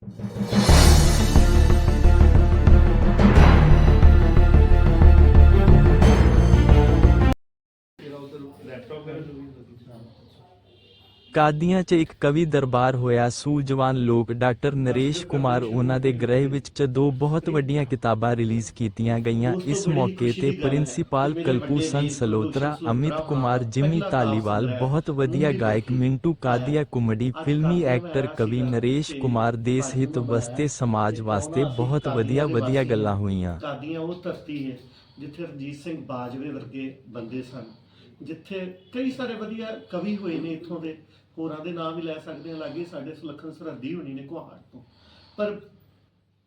you ਕਾਦੀਆਂ 'ਚ ਇੱਕ ਕਵੀ ਦਰਬਾਰ ਹੋਇਆ ਸੂਝਵਾਨ ਲੋਕ ਡਾਕਟਰ ਨਰੇਸ਼ ਕੁਮਾਰ। ਉਹਨਾਂ ਦੇ ਗ੍ਰਹਿ ਵਿੱਚ ਚ ਦੋ ਬਹੁਤ ਵੱਡੀਆਂ ਕਿਤਾਬਾਂ ਰਿਲੀਜ਼ ਕੀਤੀਆਂ ਗਈਆਂ। ਇਸ ਮੌਕੇ ਤੇ ਪ੍ਰਿੰਸੀਪਲ ਕਲਪੂਸਨ ਸਲੋਤਰਾ, ਅਮਿਤ ਕੁਮਾਰ, ਜਿਮੀ ਧਾਲੀਵਾਲ, ਬਹੁਤ ਵਧੀਆ ਗਾਇਕ ਮਿੰਟੂ ਕਾਦੀਆ ਕੁਮੜੀ, ਫਿਲਮੀ ਐਕਟਰ ਕਵੀ ਨਰੇਸ਼ ਕੁਮਾਰ ਦੇਸ ਹਿੱਤ ਵਸਤੇ ਸਮਾਜ ਵਾਸਤੇ ਬਹੁਤ ਵਧੀਆ ਵਧੀਆ ਗੱਲਾਂ ਹੋਈਆਂ। ਕਾਦੀਆਂ ਉਹ ਧਰਤੀ ਹੈ ਜਿੱਥੇ ਰਣਜੀਤ ਸਿੰਘ ਬਾਜਵੇ ਵਰਗੇ ਬੰਦੇ ਸਨ, ਜਿੱਥੇ ਕਈ ਸਾਰੇ ਵਧੀਆ ਕਵੀ ਹੋਏ ਨੇ ਇੱਥੋਂ ਦੇ। ਹੋਰਾਂ ਦੇ ਨਾਮ ਵੀ ਲੈ ਸਕਦੇ ਹਾਂ ਲਾਗੇ ਸਾਡੇ ਸੁਲੱਖਣ ਸਰਹੱਦੀ ਹੋਣੀ ਨੇ ਕੁਹਾੜ ਤੋਂ। ਪਰ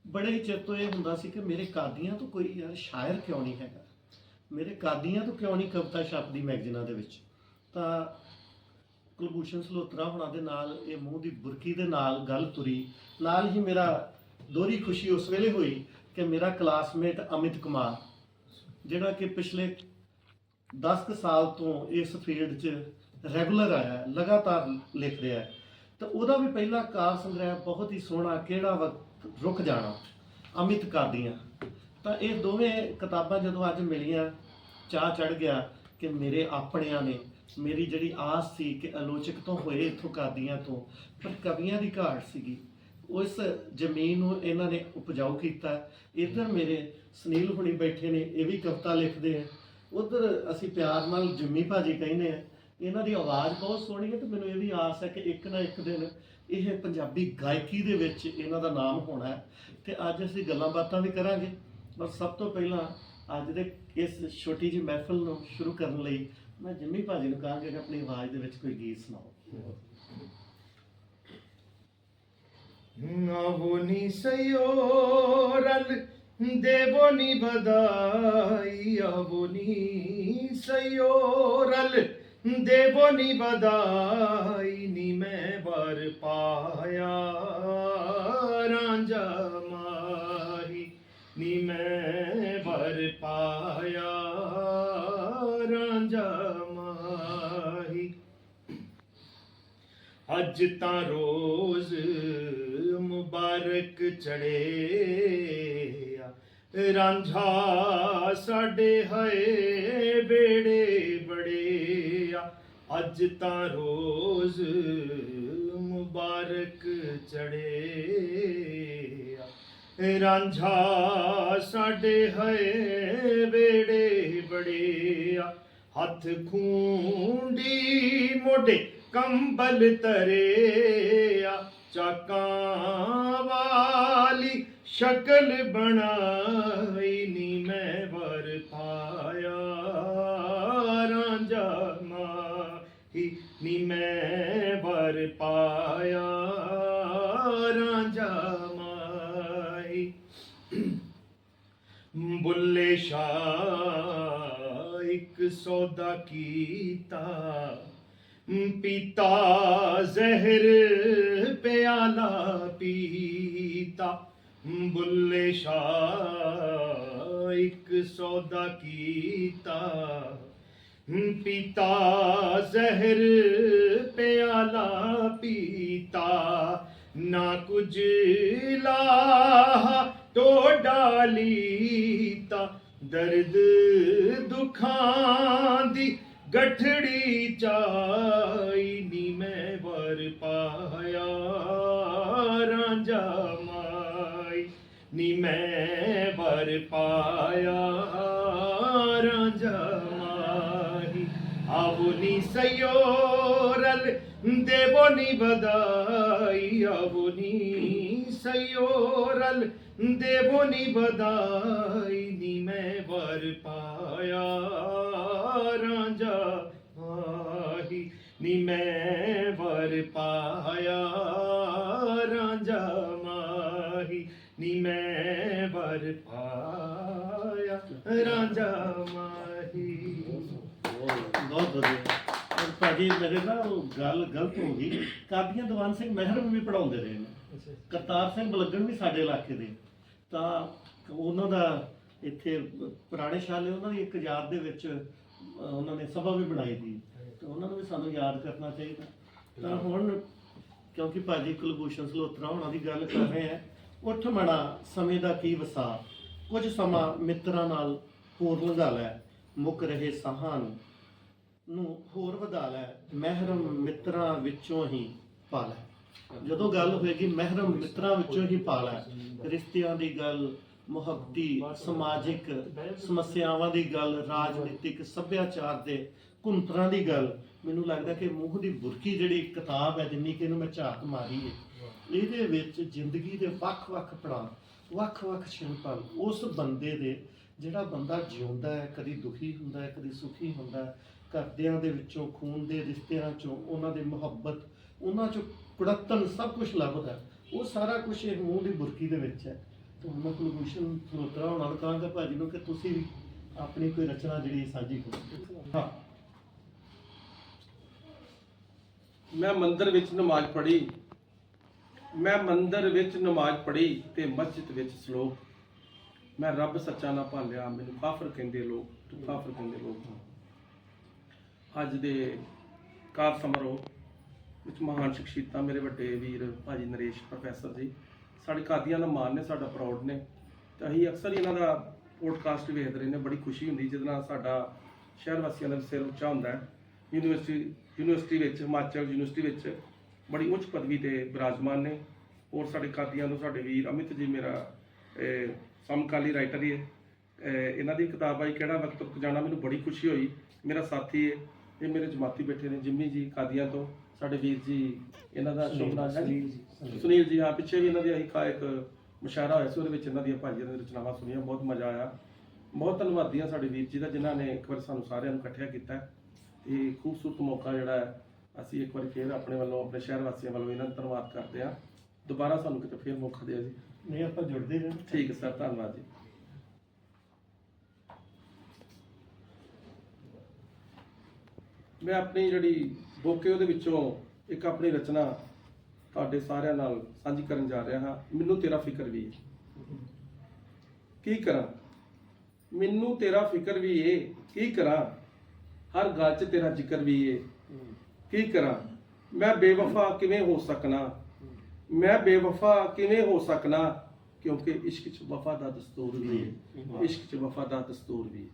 ਬੜੇ ਹੀ ਚਿਰ ਤੋਂ ਇਹ ਹੁੰਦਾ ਸੀ ਕਿ ਮੇਰੇ ਕਾਦੀਆਂ ਤੋਂ ਕੋਈ ਯਾਰ ਸ਼ਾਇਰ ਕਿਉਂ ਨਹੀਂ ਹੈਗਾ? ਮੇਰੇ ਕਾਦੀਆਂ ਤੋਂ ਕਿਉਂ ਨਹੀਂ ਕਵਿਤਾ ਛਪਦੀ ਮੈਗਜ਼ੀਨਾਂ ਦੇ ਵਿੱਚ? ਤਾਂ ਕੁਲਭੂਸ਼ਣ ਸਲੋਤਰਾ ਹੋਣਾ ਦੇ ਨਾਲ, ਇਹ ਮੂੰਹ ਦੀ ਬੁਰਕੀ ਦੇ ਨਾਲ ਗੱਲ ਤੁਰੀ। ਨਾਲ ਹੀ ਮੇਰਾ ਦੋਹਰੀ ਖੁਸ਼ੀ ਉਸ ਵੇਲੇ ਹੋਈ ਕਿ ਮੇਰਾ ਕਲਾਸਮੇਟ ਅਮਿਤ ਕੁਮਾਰ, ਜਿਹੜਾ ਕਿ ਪਿਛਲੇ 10 ਕੁ ਸਾਲ ਤੋਂ ਇਸ ਫੀਲਡ 'ਚ ਰੈਗੂਲਰ ਆਇਆ, ਲਗਾਤਾਰ ਲਿਖ ਰਿਹਾ ਤਾਂ ਉਹਦਾ ਵੀ ਪਹਿਲਾ ਕਾਰ ਸੰਗ੍ਰਹਿ ਬਹੁਤ ਹੀ ਸੋਹਣਾ ਕਿਹੜਾ ਵਕਤ ਰੁਕ ਜਾਣਾ, ਅਮਿਤ ਕਾਦੀਆਂ ਤਾਂ ਇਹ ਦੋਵੇਂ ਕਿਤਾਬਾਂ ਜਦੋਂ ਅੱਜ ਮਿਲੀਆਂ ਚਾਹ ਚੜ ਗਿਆ ਕਿ ਮੇਰੇ ਆਪਣਿਆਂ ਨੇ, ਮੇਰੀ ਜਿਹੜੀ ਆਸ ਸੀ ਕਿ ਆਲੋਚਕ ਤੋਂ ਹੋਏ ਇਥੋਂ ਕਾਦੀਆਂ ਤੋਂ, ਪਰ ਕਵੀਆਂ ਦੀ ਘਾਟ ਸੀਗੀ। ਉਸ ਜ਼ਮੀਨ ਨੂੰ ਇਹਨਾਂ ਨੇ ਉਪਜਾਊ ਕੀਤਾ। ਇੱਧਰ ਮੇਰੇ ਸੁਨੀਲ ਹੁਣੀ ਬੈਠੇ ਨੇ, ਇਹ ਵੀ ਕਵਿਤਾ ਲਿਖਦੇ ਆ। ਉਧਰ ਅਸੀਂ ਪਿਆਰ ਨਾਲ ਜੰਮੀ ਭਾਜੀ ਕਹਿੰਦੇ ਆ ਇਹਨਾਂ ਦੀ ਆਵਾਜ਼ ਬਹੁਤ ਸੋਹਣੀ ਹੈ ਤੇ ਮੈਨੂੰ ਇਹ ਵੀ ਆਸ ਹੈ ਕਿ ਇੱਕ ਨਾ ਇੱਕ ਦਿਨ ਇਹ ਪੰਜਾਬੀ ਗਾਇਕੀ ਦੇ ਵਿੱਚ ਇਹਨਾਂ ਦਾ ਨਾਮ ਹੋਣਾ ਹੈ ਤੇ ਅੱਜ ਅਸੀਂ ਗੱਲਾਂ ਬਾਤਾਂ ਵੀ ਕਰਾਂਗੇ। ਪਰ ਸਭ ਤੋਂ ਪਹਿਲਾਂ ਅੱਜ ਦੇ ਇਸ ਛੋਟੀ ਜਿਹੀ ਮਹਿਫਲ ਨੂੰ ਸ਼ੁਰੂ ਕਰਨ ਲਈ ਮੈਂ ਜਿੰਮੀ ਭਾਜੀ ਨੂੰ ਕਹਾਂਗਾ ਕਿ ਆਪਣੀ ਆਵਾਜ਼ ਦੇ ਵਿੱਚ ਕੋਈ ਗੀਤ ਸੁਣਾਓ। ਨਾਵੋਨੀ ਸਯੋ ਰਲ ਦੇਵੋਨੀ ਬਦਾਈ ਆਵੋਨੀ ਸਯੋ ਰਲ। ਦੇਵੋ ਨੀ ਬਦਾਈ ਨੀ ਮੈਂ ਵਰ ਪਾਇਆ। ਰਾਂਝਾ ਮਾਹੀ, ਨੀ ਮੈਂ ਵਰ ਪਾਇਆ। ਰਾਂਝਾ ਮਾਹੀ, ਅੱਜ ਤਾਂ ਰੋਜ਼ ਮੁਬਾਰਕ ਚੜੇ। ਰਾਂਝਾ ਸਾਡੇ ਹਏ ਬੇੜੇ ਬੜਿਆ। ਅੱਜ ਤਾਂ ਰੋਜ਼ ਮੁਬਾਰਕ ਚੜੇ ਆ ਰਾਂਝਾ ਸਾਡੇ ਹਏ ਬੇੜੇ ਬੜਿਆ। ਹੱਥ ਖੂੰਡੀ ਮੋਢੇ ਕੰਬਲ ਤਰੇ ਆ ਚਾਕਾਂ ਵਾਲੀ ਸ਼ਕਲ ਬਣਾਈ ਨੀ ਮੈਂ ਵਰ ਪਾਇਆ। ਰਾਂਝਾ ਮਾਹੀ ਨੀ ਮੈਂ ਵਰ ਪਾਇਆ। ਰਾਂਝਾ ਮਾਹੀ ਬੁੱਲੇ ਸ਼ਾਹ ਇੱਕ ਸੌਦਾ ਕੀਤਾ। ਪੀਤਾ ਜ਼ਹਿਰ ਪਿਆਲਾ ਪੀਤਾ। ਬੁੱਲੇ ਸ਼ਾਹ, ਇੱਕ ਸੌਦਾ ਕੀਤਾ। ਪੀਤਾ ਜ਼ਹਿਰ ਪਿਆਲਾ ਪੀਤਾ। ਨਾ ਕੁਝ ਲਾ ਤੋ ਡਾਲੀਤਾ ਦਰਦ ਦੁਖਾਂ ਦੀ ਗਠੜੀ ਚਾਈ ਨੀ ਮੈਂ ਵਰ ਪਾਇਆ। ਰਾਂਝਾ ਮਾਈ ਨੀ ਮੈਂ ਵਰ ਪਾਇਆ, ਰਾਂਝਾ ਮਾਈ ਆਵੋ ਨੀ ਸਯੋਰਲ ਦੇਵੋ ਨੀ ਬਦਾਈ ਆਵੋ ਨੀ ਸਯੋਰਲ ਦੇਵੋ ਨੀ ਬਦਾਈ ਨੀ ਮੈਂ ਵਰ ਪਾਇਆ, ਰਾਂਝਾ ਮਾਹੀ। ਨੀ ਮੈਂ ਵਰ ਪਾਇਆ ਨੀ ਮੈਂ ਵਰ ਪਾਇਆ। ਰਾਂਝਾ ਮਾਹੀ। ਬਹੁਤ ਵਧੀਆ। ਔਰ ਭਾਜੀ ਮੇਰੇ ਨਾ ਉਹ ਗੱਲ ਗਲਤ ਹੋ ਗਈ। ਕਾਦੀਆਂ ਦੀਵਾਨ ਸਿੰਘ ਮਹਿਰ ਵੀ ਪੜਾਉਂਦੇ ਰਹੇ ਨੇ। ਕਰਤਾਰ ਸਿੰਘ ਬਲਗਣ ਵੀ ਸਾਡੇ ਇਲਾਕੇ ਦੇ। ਤਾਂ ਉਹਨਾਂ ਦਾ ਇੱਥੇ ਪੁਰਾਣੇ ਸ਼ਾਲੇ ਉਹਨਾਂ ਦੀ ਇੱਕ ਯਾਦ ਦੇ ਵਿੱਚ ਉਹਨਾਂ ਨੇ ਸਭਾ ਵੀ ਬਣਾਈ ਸੀ। ਤੇ ਉਹਨਾਂ ਨੂੰ ਵੀ ਸਾਨੂੰ ਯਾਦ ਕਰਨਾ ਚਾਹੀਦਾ। ਤਾਂ ਹੁਣ ਕਿਉਂਕਿ ਭਾਜੀ ਕੁਲਭੂਸ਼ਣ ਸਲੋਤਰਾ ਉਹਨਾਂ ਦੀ ਗੱਲ ਕਰ ਰਹੇ ਆ ਉੱਠ ਮੜਾ, ਸਮੇਂ ਦਾ ਕੀ ਵਸਾ? ਕੁਝ ਸਮਾਂ ਮਿੱਤਰਾਂ ਨਾਲ ਹੋਰ ਲੰਘਾ ਲੈ, ਮੁੱਕ ਰਹੇ ਸਾਹਾਂ ਨੂੰ ਨੂੰ ਹੋਰ ਵਧਾ ਲੈ। ਮਹਿਰਮ ਮਿੱਤਰਾਂ ਵਿੱਚੋਂ ਹੀ ਪਾ ਲੈ। ਜਦੋਂ ਗੱਲ ਹੋਏਗੀ ਮਹਿਰਮ ਮਿੱਤਰਾਂ ਵਿੱਚੋਂ ਹੀ ਪਾ ਲੈ। ਰਿਸ਼ਤਿਆਂ ਦੀ ਗੱਲ, ਮੁਹੱਬਤੀ, ਸਮਾਜਿਕ ਸਮੱਸਿਆਵਾਂ ਦੀ ਗੱਲ, ਰਾਜਨੀਤਿਕ ਸੱਭਿਆਚਾਰ ਦੇ ਘੁੰਤਰਾਂ ਦੀ ਗੱਲ, ਮੈਨੂੰ ਲੱਗਦਾ ਕਿ ਮੂੰਹ ਦੀ ਬੁਰਕੀ ਜਿਹੜੀ ਕਿਤਾਬ ਹੈ, ਜਿੰਨੀ ਕਿ ਇਹਨੂੰ ਮੈਂ ਝਾਤ ਮਾਰੀ ਹੈ। ਇਹਦੇ ਵਿੱਚ ਜ਼ਿੰਦਗੀ ਦੇ ਵੱਖ-ਵੱਖ ਪੜਾਅ ਵੱਖ-ਵੱਖ ਛਿਣਪਲ ਉਸ ਬੰਦੇ ਦੇ ਜਿਹੜਾ ਬੰਦਾ ਜਿਉਂਦਾ ਹੈ, ਕਦੀ ਦੁਖੀ ਹੁੰਦਾ ਹੈ, ਕਦੀ ਸੁਖੀ ਹੁੰਦਾ ਹੈ, ਘਰਦਿਆਂ ਦੇ ਵਿੱਚੋਂ, ਖੂਨ ਦੇ ਰਿਸ਼ਤਿਆਂ ਚੋਂ, ਉਹਨਾਂ ਦੀ ਮੁਹੱਬਤ, ਉਹਨਾਂ ਚੋਂ ਕੁੜੱਤਨ ਸਭ ਕੁਝ ਲੱਭਦਾ ਉਹ ਸਾਰਾ ਕੁਝ ਇਹ ਮੂੰਹ ਦੀ ਬੁਰਕੀ ਦੇ ਵਿੱਚ ਹੈ। ਤੇ ਹੁਣ ਮੈਂ ਕੁਲਭੂਸ਼ਣ ਸਲੋਤਰਾ ਹੋਣਾ ਨੂੰ ਕਹਾਂਗਾ ਭਾਜੀ ਨੂੰ ਕਿ ਤੁਸੀਂ ਵੀ ਆਪਣੀ ਕੋਈ ਰਚਨਾ ਜਿਹੜੀ ਸਾਂਝੀ ਕਰੋ। ਹਾਂ। ਮੈਂ ਮੰਦਰ ਵਿੱਚ ਨਮਾਜ਼ ਪੜ੍ਹੀ। ਮੈਂ ਮੰਦਰ ਵਿੱਚ ਨਮਾਜ਼ ਪੜ੍ਹੀ ਤੇ ਮਸਜਿਦ ਵਿੱਚ ਸ਼ਲੋਕ। ਮੈਂ ਰੱਬ ਸੱਚਾ ਨਾ ਭਾਲਿਆ, ਮੈਨੂੰ ਕਾਫਰ ਕਹਿੰਦੇ ਲੋਕ, ਤੂੰ ਕਾਫਰ ਕਹਿੰਦੇ ਲੋਕ ਅੱਜ ਦੇ ਕਾਫ ਸਮਾਰੋਹ ਵਿੱਚ ਮਹਾਨ ਸ਼ਖਸੀਅਤਾਂ ਮੇਰੇ ਵੱਡੇ ਵੀਰ ਭਾਜੀ ਨਰੇਸ਼, ਪ੍ਰੋਫੈਸਰ ਜੀ, ਸਾਡੇ ਕਾਦੀਆਂ ਦਾ ਮਾਣ ਨੇ, ਸਾਡਾ ਪ੍ਰਾਊਡ ਨੇ। ਤੇ ਅਸੀਂ ਅਕਸਰ ਹੀ ਇਹਨਾਂ ਦਾ ਪੋਡਕਾਸਟ ਵੇਖਦੇ ਰਹਿੰਦੇ ਹਾਂ। ਬੜੀ ਖੁਸ਼ੀ ਹੁੰਦੀ ਜਿਹਦੇ ਨਾਲ ਸਾਡਾ ਸ਼ਹਿਰ ਵਾਸੀਆਂ ਦਾ ਸਿਰ ਉੱਚਾ ਹੁੰਦਾ ਹੈ। ਯੂਨੀਵਰਸਿਟੀ ਯੂਨੀਵਰਸਿਟੀ ਵਿੱਚ, ਹਿਮਾਚਲ ਯੂਨੀਵਰਸਿਟੀ ਵਿੱਚ ਬੜੀ ਉੱਚ ਪਦਵੀ ਤੇ ਬਿਰਾਜਮਾਨ ਨੇ। ਔਰ ਸਾਡੇ ਕਾਦੀਆਂ ਤੋਂ ਸਾਡੇ ਵੀਰ ਅਮਿਤ ਜੀ ਮੇਰਾ ਸਮਕਾਲੀ ਰਾਈਟਰ ਹੀ ਹੈ। ਇਹਨਾਂ ਦੀ ਕਿਤਾਬ ਆਈ ਕਿਹੜਾ ਵਕਤ ਰੁਕ ਜਾਣਾ? ਮੈਨੂੰ ਬੜੀ ਖੁਸ਼ੀ ਹੋਈ। ਮੇਰਾ ਸਾਥੀ ਹੈ ਇਹ ਮੇਰੇ ਜਮਾਤੀ ਬੈਠੇ ਨੇ ਜਿੰਮੀ ਜੀ ਕਾਦੀਆਂ ਤੋਂ। ਸਾਡੇ ਵੀਰ ਜੀ ਇਹਨਾਂ ਦਾ ਸ਼ੁਭ ਨਾਮ ਹੈ। ਜੀ ਸੁਨੀਲ ਜੀ। ਹਾਂ ਪਿੱਛੇ ਵੀ ਇਹਨਾਂ ਦੀ ਇੱਕ ਇੱਕ ਮੁਸ਼ਾਰਾ ਹੋਇਆ ਸੀ ਉਹਦੇ ਵਿੱਚ ਇਹਨਾਂ ਦੀਆਂ ਭਾਈਆਂ ਦੀਆਂ ਰਚਨਾਵਾਂ ਸੁਣੀਆਂ ਬਹੁਤ ਮਜ਼ਾ ਆਇਆ। ਬਹੁਤ ਧੰਨਵਾਦੀ ਹਾਂ ਸਾਡੇ ਵੀਰ ਜੀ ਦਾ ਜਿਨ੍ਹਾਂ ਨੇ ਇੱਕ ਵਾਰ ਸਾਨੂੰ ਸਾਰਿਆਂ ਨੂੰ ਇਕੱਠਿਆ ਕੀਤਾ ਹੈ। ਤੇ ਖੂਬਸੂਰਤ ਮੌਕਾ ਜਿਹੜਾ ਹੈ ਅਸੀਂ ਇੱਕ ਵਾਰ ਫੇਰ ਆਪਣੇ ਵੱਲੋਂ ਆਪਣੇ ਸ਼ਹਿਰ ਵਾਸੀਆਂ ਵੱਲੋਂ ਇਹਨਾਂ ਦਾ ਧੰਨਵਾਦ ਕਰਦੇ ਹਾਂ। ਦੁਬਾਰਾ ਸਾਨੂੰ ਕਿਤੇ ਫੇਰ ਮੌਕਾ ਦਿਓ ਜੀ। ਨਹੀਂ ਆਪਾਂ ਜੁੜਦੇ ਰਹਿਣਾ। ਠੀਕ ਹੈ ਸਰ ਧੰਨਵਾਦ ਜੀ। ਮੈਂ ਆਪਣੀ ਜਿਹੜੀ ਬੁੱਕ ਹੈ ਉਹਦੇ ਵਿੱਚੋਂ ਇੱਕ ਆਪਣੀ ਰਚਨਾ ਤੁਹਾਡੇ ਸਾਰਿਆਂ ਨਾਲ ਸਾਂਝੀ ਕਰਨ ਜਾ ਰਿਹਾ ਹਾਂ। ਮੈਨੂੰ ਤੇਰਾ ਫਿਕਰ ਵੀ ਹੈ। ਕੀ ਕਰਾਂ? ਮੈਨੂੰ ਤੇਰਾ ਫਿਕਰ ਵੀ ਏ ਕੀ ਕਰਾਂ? ਹਰ ਗੱਲ 'ਚ ਤੇਰਾ ਜ਼ਿਕਰ ਵੀ ਏ ਕੀ ਕਰਾਂ? ਮੈਂ ਬੇਵਫਾ ਕਿਵੇਂ ਹੋ ਸਕਣਾ? ਮੈਂ ਬੇਵਫਾ ਕਿਵੇਂ ਹੋ ਸਕਣਾ? ਕਿਉਂਕਿ ਇਸ਼ਕ 'ਚ ਵਫਾ ਦਾ ਦਸਤੂਰ ਵੀ ਹੈ। ਇਸ਼ਕ 'ਚ ਵਫਾ ਦਾ ਦਸਤੂਰ ਵੀ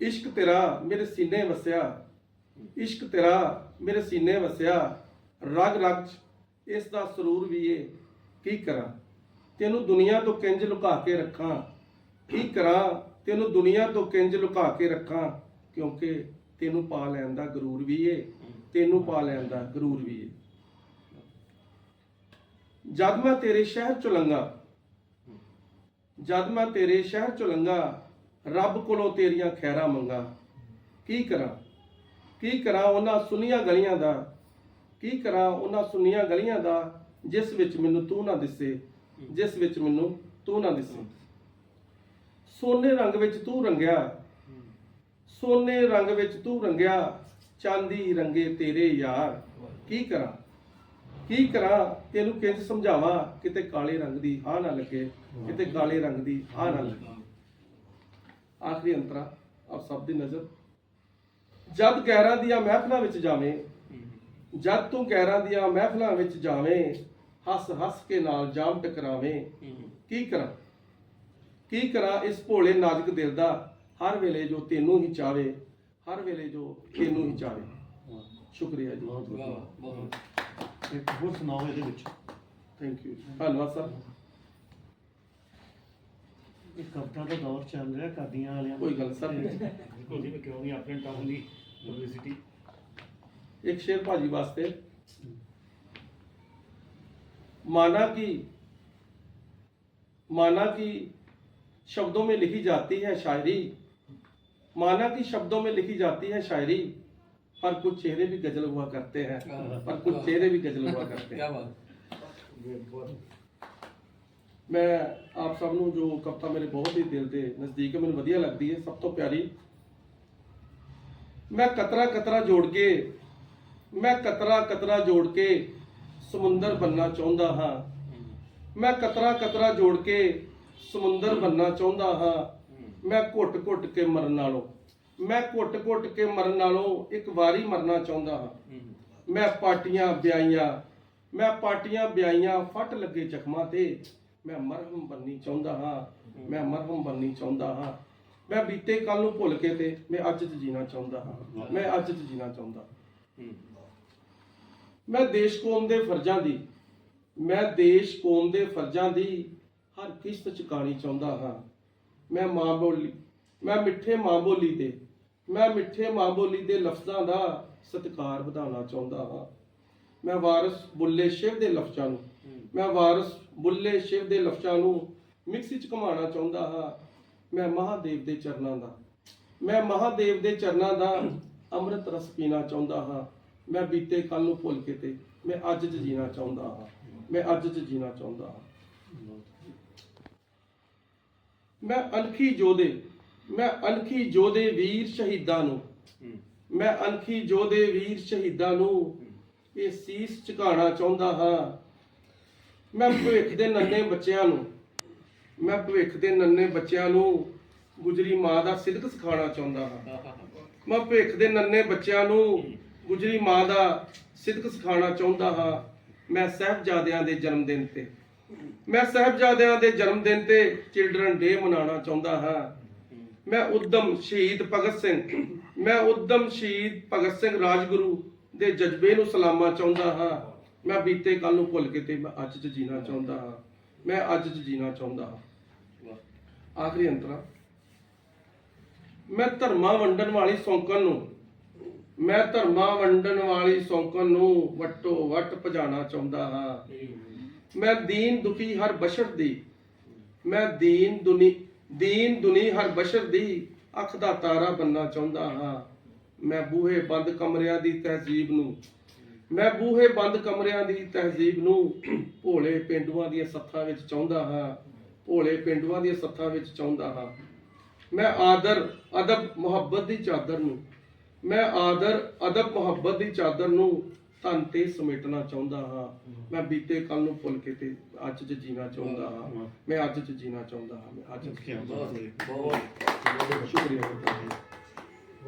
ਇਸ਼ਕ ਤੇਰਾ ਮੇਰੇ ਸੀਨੇ ਵਸਿਆ। ਇਸ਼ਕ ਤੇਰਾ ਮੇਰੇ ਸੀਨੇ ਵਸਿਆ। ਰਗ ਰਗ 'ਚ ਇਸ ਦਾ ਸਰੂਰ ਵੀ ਏ ਕੀ ਕਰਾਂ? ਤੈਨੂੰ ਦੁਨੀਆ ਤੋਂ ਕਿੰਜ ਲੁਕਾ ਕੇ ਰੱਖਾਂ? ਕੀ ਕਰਾਂ? ਤੈਨੂੰ ਦੁਨੀਆ ਤੋਂ ਕਿੰਜ ਲੁਕਾ ਕੇ ਰੱਖਾਂ? ਕਿਉਂਕਿ ਤੈਨੂੰ ਪਾ ਲੈਣ ਦਾ ਗਰੂਰ ਵੀ ਏ, ਤੈਨੂੰ ਪਾ ਲੈਣ ਦਾ ਗਰੂਰ ਵੀ ਏ। ਜਦ ਮੈਂ ਤੇਰੇ ਸ਼ਹਿਰ ਚੋਂ ਲੰਘਾ, ਜਦ ਮੈਂ ਤੇਰੇ ਸ਼ਹਿਰ ਚੋਂ ਲੰਘਾ, ਰੱਬ ਕੋਲੋਂ ਤੇਰੀਆਂ ਖੈਰਾਂ ਮੰਗਾ। ਕੀ ਕਰਾਂ? ਕੀ ਕਰਾਂ ਉਹਨਾਂ ਸੁਨੀਆਂ ਗਲੀਆਂ ਦਾ? ਕੀ ਕਰਾਂ ਉਹਨਾਂ ਸੁਨੀਆਂ ਗਲੀਆਂ ਦਾ ਜਿਸ ਵਿੱਚ ਮੈਨੂੰ ਤੂੰ ਨਾ ਦਿਸੇ, ਜਿਸ ਵਿੱਚ ਮੈਨੂੰ ਤੂੰ ਨਾ ਦਿਸੇ? ਸੋਨੇ ਰੰਗ ਵਿੱਚ ਤੂੰ ਰੰਗਿਆ ਸੋਨੇ ਰੰਗ ਵਿੱਚ ਤੂੰ ਰੰਗਿਆ ਚਾਂਦੀ ਰੰਗੇ ਤੇਰੇ ਯਾਰ। ਕੀ ਕਰਾਂ? ਕੀ ਕਰਾਂ? ਤੈਨੂੰ ਕਿੰਜ ਸਮਝਾਵਾਂ? ਕਿਤੇ ਕਾਲੇ ਰੰਗ ਦੀ ਆਹ ਨਾ ਲੱਗੇ ਕਿਤੇ ਕਾਲੇ ਰੰਗ ਦੀ ਆਹ ਨਾ ਲੱਗੇ। ਆਖਰੀ ਅੰਤਰਾ ਆਪ ਸਭ ਦੀ ਨਜ਼ਰ। ਜਦ ਗੈਰਾਂ ਦੀਆਂ ਮਹਿਫਲਾਂ ਵਿੱਚ ਜਾਵੇਂ ਜਦ ਤੂੰ ਗੈਰਾਂ ਦੀਆਂ ਮਹਿਫਲਾਂ ਵਿੱਚ ਜਾਵੇਂ ਹੱਸ ਹੱਸ ਕੇ ਨਾਲ ਜਾਮ ਟਕਰਾਵੇਂ। ਕੀ ਕਰਾਂ? ਕੀ ਕਰਾਂ ਇਸ ਭੋਲੇ ਨਾਜ਼ੁਕ ਦਿਲ ਦਾ? ਹਰ ਵੇਲੇ ਜੋ ਤੈਨੂੰ ਹੀ ਚਾਵੇ ਹਰ ਵੇਲੇ ਜੋ ਤੈਨੂੰ ਹੀ ਚਾਵੇ ਸ਼ੁਕਰੀਆ ਜੀ ਬਹੁਤ ਬਹੁਤ ਇੱਕ ਹੋਰ ਸੁਣਾਓ ਇਹਦੇ ਵਿੱਚ ਥੈਂਕ ਯੂ ਧੰਨਵਾਦ ਸਰ ਇਹ ਕਵਿਤਾ ਦਾ ਦੌਰ ਚੱਲ ਰਿਹਾ ਕਾਦੀਆਂ ਵਾਲਿਆਂ ਦਾ। ਕੋਈ ਗੱਲ ਸਰ ਉਹਦੀ ਵੀ ਕਿਉਂ ਨਹੀਂ ਆਪਣੇ ਟਾਊਨ ਦੀ ਪਬਲਿਸਿਟੀ एक शेर भाजी वास्ते माना कि माना कि शब्दों में लिखी जाती है शायरी माना कि शब्दों में लिखी जाती है शायरी पर कुछ चेहरे भी गजल हुआ करते हैं पर कुछ चेहरे भी गजल हुआ करते हैं ਮੈਂ ਆਪ ਸਭ ਨੂੰ ਜੋ ਕਵਿਤਾ ਮੇਰੇ ਬਹੁਤ ਹੀ ਦਿਲ ਦੇ ਨਜ਼ਦੀਕ ਹੈ ਮੈਨੂੰ ਵਧੀਆ ਲੱਗਦੀ ਹੈ ਸਭ ਤੋਂ ਪਿਆਰੀ ਮੈਂ ਕਤਰਾ ਕਤਰਾ ਜੋੜ ਕੇ ਮੈਂ ਕਤਰਾ ਕਤਰਾ ਜੋੜ ਕੇ ਸਮੁੰਦਰ ਬੰਨਾ ਚਾਹੁੰਦਾ ਹਾਂ ਮੈਂ ਕਤਰਾ ਕਤਰਾ ਜੋੜ ਕੇ ਸਮੁੰਦਰ ਬੰਨਾ ਚਾਹੁੰਦਾ ਹਾਂ ਮੈਂ ਘੁੱਟ ਘੁੱਟ ਕੇ ਮਰਨ ਨਾਲੋਂ ਮੈਂ ਘੁੱਟ ਘੁੱਟ ਕੇ ਮਰਨ ਨਾਲੋਂ ਇੱਕ ਵਾਰੀ ਮਰਨਾ ਚਾਹੁੰਦਾ ਹਾਂ। ਮੈਂ ਪਾਟੀਆਂ ਵਿਆਈਆਂ ਮੈਂ ਪਾਟੀਆਂ ਵਿਆਈਆਂ ਫੱਟ ਲੱਗੇ ਜ਼ਖਮਾਂ ਤੇ ਮੈਂ ਮਰਹਮ ਬੰਨੀ ਚਾਹੁੰਦਾ ਹਾਂ ਮੈਂ ਮਰਹਮ ਬੰਨੀ ਚਾਹੁੰਦਾ ਹਾਂ। ਮੈਂ ਬੀਤੇ ਕੱਲ ਨੂੰ ਭੁੱਲ ਕੇ ਤੇ ਮੈਂ ਅੱਜ 'ਚ ਜੀਣਾ ਚਾਹੁੰਦਾ ਹਾਂ। ਮੈਂ ਅੱਜ 'ਚ ਜੀਣਾ ਚਾਹੁੰਦਾ। ਮੈਂ ਦੇਸ਼ ਕੌਮ ਦੇ ਫਰਜ਼ਾਂ ਦੀ ਮੈਂ ਦੇਸ਼ ਕੌਮ ਦੇ ਫਰਜ਼ਾਂ ਦੀ ਹਰ ਕਿਸ਼ਤ ਚੁਕਾਣੀ ਚਾਹੁੰਦਾ ਹਾਂ। ਮੈਂ ਮਾਂ ਬੋਲੀ, ਮੈਂ ਮਿੱਠੇ ਮਾਂ ਬੋਲੀ ਦੇ ਮੈਂ ਮਿੱਠੇ ਮਾਂ ਬੋਲੀ ਦੇ ਲਫ਼ਜ਼ਾਂ ਦਾ ਸਤਿਕਾਰ ਵਧਾਉਣਾ ਚਾਹੁੰਦਾ ਹਾਂ। ਮੈਂ ਵਾਰਿਸ ਬੁੱਲੇ ਸ਼ਿਵ ਦੇ ਲਫ਼ਜ਼ਾਂ ਨੂੰ, ਮੈਂ ਵਾਰਿਸ ਬੁੱਲੇ ਸ਼ਿਵ ਦੇ ਲਫ਼ਜ਼ਾਂ ਨੂੰ ਮਿਕਸੀ ਚ ਘੁਮਾਉਣਾ ਚਾਹੁੰਦਾ ਹਾਂ। ਮੈਂ ਮਹਾਦੇਵ ਦੇ ਚਰਨਾਂ ਦਾ, ਮੈਂ ਮਹਾਦੇਵ ਦੇ ਚਰਨਾਂ ਦਾ ਅੰਮ੍ਰਿਤ ਰਸ ਪੀਣਾ ਚਾਹੁੰਦਾ ਹਾਂ। ਮੈਂ ਬੀਤੇ ਕੱਲ ਨੂੰ ਭੁੱਲ ਕੇ ਤੇ, ਮੈਂ ਅੱਜ 'ਚ ਜੀਣਾ ਚਾਹੁੰਦਾ ਹਾਂ। ਮੈਂ ਅੱਜ 'ਚ ਜੀਣਾ ਚਾਹੁੰਦਾ ਹਾਂ। ਮੈਂ ਅਣਖੀ ਜੋਧੇ ਮੈਂ ਅਣਖੀ ਜੋਧੇ ਵੀਰ ਸ਼ਹੀਦਾਂ ਨੂੰ। ਮੈਂ ਅਣਖੀ ਜੋਧੇ ਵੀਰ ਸ਼ਹੀਦਾਂ ਨੂੰ। ਇਹ ਸੀਸ ਝੁਕਾਉਣਾ ਚਾਹੁੰਦਾ ਹਾਂ। ਮੈਂ ਭਵਿੱਖ ਦੇ ਨੰਨੇ ਬੱਚਿਆਂ ਨੂੰ ਮੈਂ ਭਵਿੱਖ ਦੇ ਨੰਨੇ ਬੱਚਿਆਂ ਨੂੰ ਗੁਜਰੀ ਮਾਂ ਦਾ ਸਿਦਕ ਸਿਖਾਉਣਾ ਚਾਹੁੰਦਾ ਹਾਂ। ਮੈਂ ਭਵਿੱਖ ਦੇ ਨੰਨੇ ਬੱਚਿਆਂ ਨੂੰ ਗੁਜਰੀ ਮਾਂ ਦਾ ਸਿਦਕ ਸਿਖਾਉਣਾ ਚਾਹੁੰਦਾ ਹਾਂ। ਮੈਂ ਸਾਹਿਬਜ਼ਾਦਿਆਂ ਦੇ ਜਨਮ ਦਿਨ ਤੇ। ਮੈਂ ਸਾਹਿਬਜ਼ਾਦਿਆਂ ਦੇ ਜਨਮ ਦਿਨ ਤੇ ਚਿਲਡਰਨ ਡੇ ਮਨਾਉਣਾ ਚਾਹੁੰਦਾ ਹਾਂ। ਮੈਂ ਉਦਮ ਸ਼ਹੀਦ ਭਗਤ ਸਿੰਘ, ਮੈਂ ਉਦਮ ਸ਼ਹੀਦ ਭਗਤ ਸਿੰਘ ਰਾਜਗੁਰੂ ਦੇ ਜਜ਼ਬੇ ਨੂੰ ਸਲਾਮਾ ਚਾਹੁੰਦਾ ਹਾਂ। ਮੈਂ ਬੀਤੇ ਕੱਲ ਨੂੰ ਭੁੱਲ ਕੇ ਤੇ ਮੈਂ ਅੱਜ 'ਚ ਜੀਣਾ ਚਾਹੁੰਦਾ ਹਾਂ। ਮੈਂ ਅੱਜ 'ਚ ਜੀਣਾ ਚਾਹੁੰਦਾ ਹਾਂ। ਆਖਰੀ ਅੰਤਰਾ ਮੈਂ ਧਰਮਾਂ ਵੰਡਣ ਵਾਲੀ ਸੌਂਕਣ ਨੂੰ, ਮੈਂ ਧਰਮਾਂ ਵੰਡਣ ਵਾਲੀ ਸੌਂਕਣ ਨੂੰ ਵੱਟੋ ਵੱਟ ਭਜਾਣਾ ਚਾਹੁੰਦਾ ਹਾਂ। ਮੈਂ ਦੀਨ ਦੁਖੀ ਹਰ ਬਸ਼ਰ ਦੀ। ਮੈਂ ਦੀਨ ਦੁਨੀ ਦੀਨ ਦੁਨੀ ਹਰ ਬਸ਼ਰ ਦੀ। ਅੱਖ ਦਾ ਤਾਰਾ ਬੰਨਾ ਚਾਹੁੰਦਾ ਹਾਂ। ਮੈਂ ਬੂਹੇ ਬੰਦ ਕਮਰਿਆਂ ਦੀ ਤਹਿਜ਼ੀਬ ਨੂੰ ਮੈਂ ਬੂਹੇ ਬੰਦ ਕਮਰਿਆਂ ਦੀ ਤਹਿਜ਼ੀਬ ਨੂੰ ਭੋਲੇ ਪਿੰਡੂਆਂ ਦੀਆਂ ਸੱਥਾਂ ਵਿੱਚ ਚਾਹੁੰਦਾ ਹਾਂ। ਭੋਲੇ ਪਿੰਡੂਆਂ ਦੀਆਂ ਸੱਥਾਂ ਵਿੱਚ ਚਾਹੁੰਦਾ ਹਾਂ। ਮੈਂ ਆਦਰ, ਅਦਬ, ਮੁਹੱਬਤ ਦੀ ਚਾਦਰ ਨੂੰ ਮੈਂ ਆਦਰ, ਅਦਬ, ਮੁਹੱਬਤ ਦੀ ਚਾਦਰ ਨੂੰ ਤਨ ਤੇ ਸਮੇਟਣਾ ਚਾਹੁੰਦਾ ਹਾਂ। ਮੈਂ ਬੀਤੇ ਕੱਲ ਨੂੰ ਭੁੱਲ ਕੇ ਤੇ ਅੱਜ 'ਚ ਜੀਣਾ ਚਾਹੁੰਦਾ ਹਾਂ। ਮੈਂ ਅੱਜ 'ਚ ਜੀਣਾ ਚਾਹੁੰਦਾ ਹਾਂ। ਮੈਂ ਅੱਜ 'ਚ ਜੀਣਾ ਚਾਹੁੰਦਾ ਹਾਂ। ਸ਼ੁਕਰੀਆ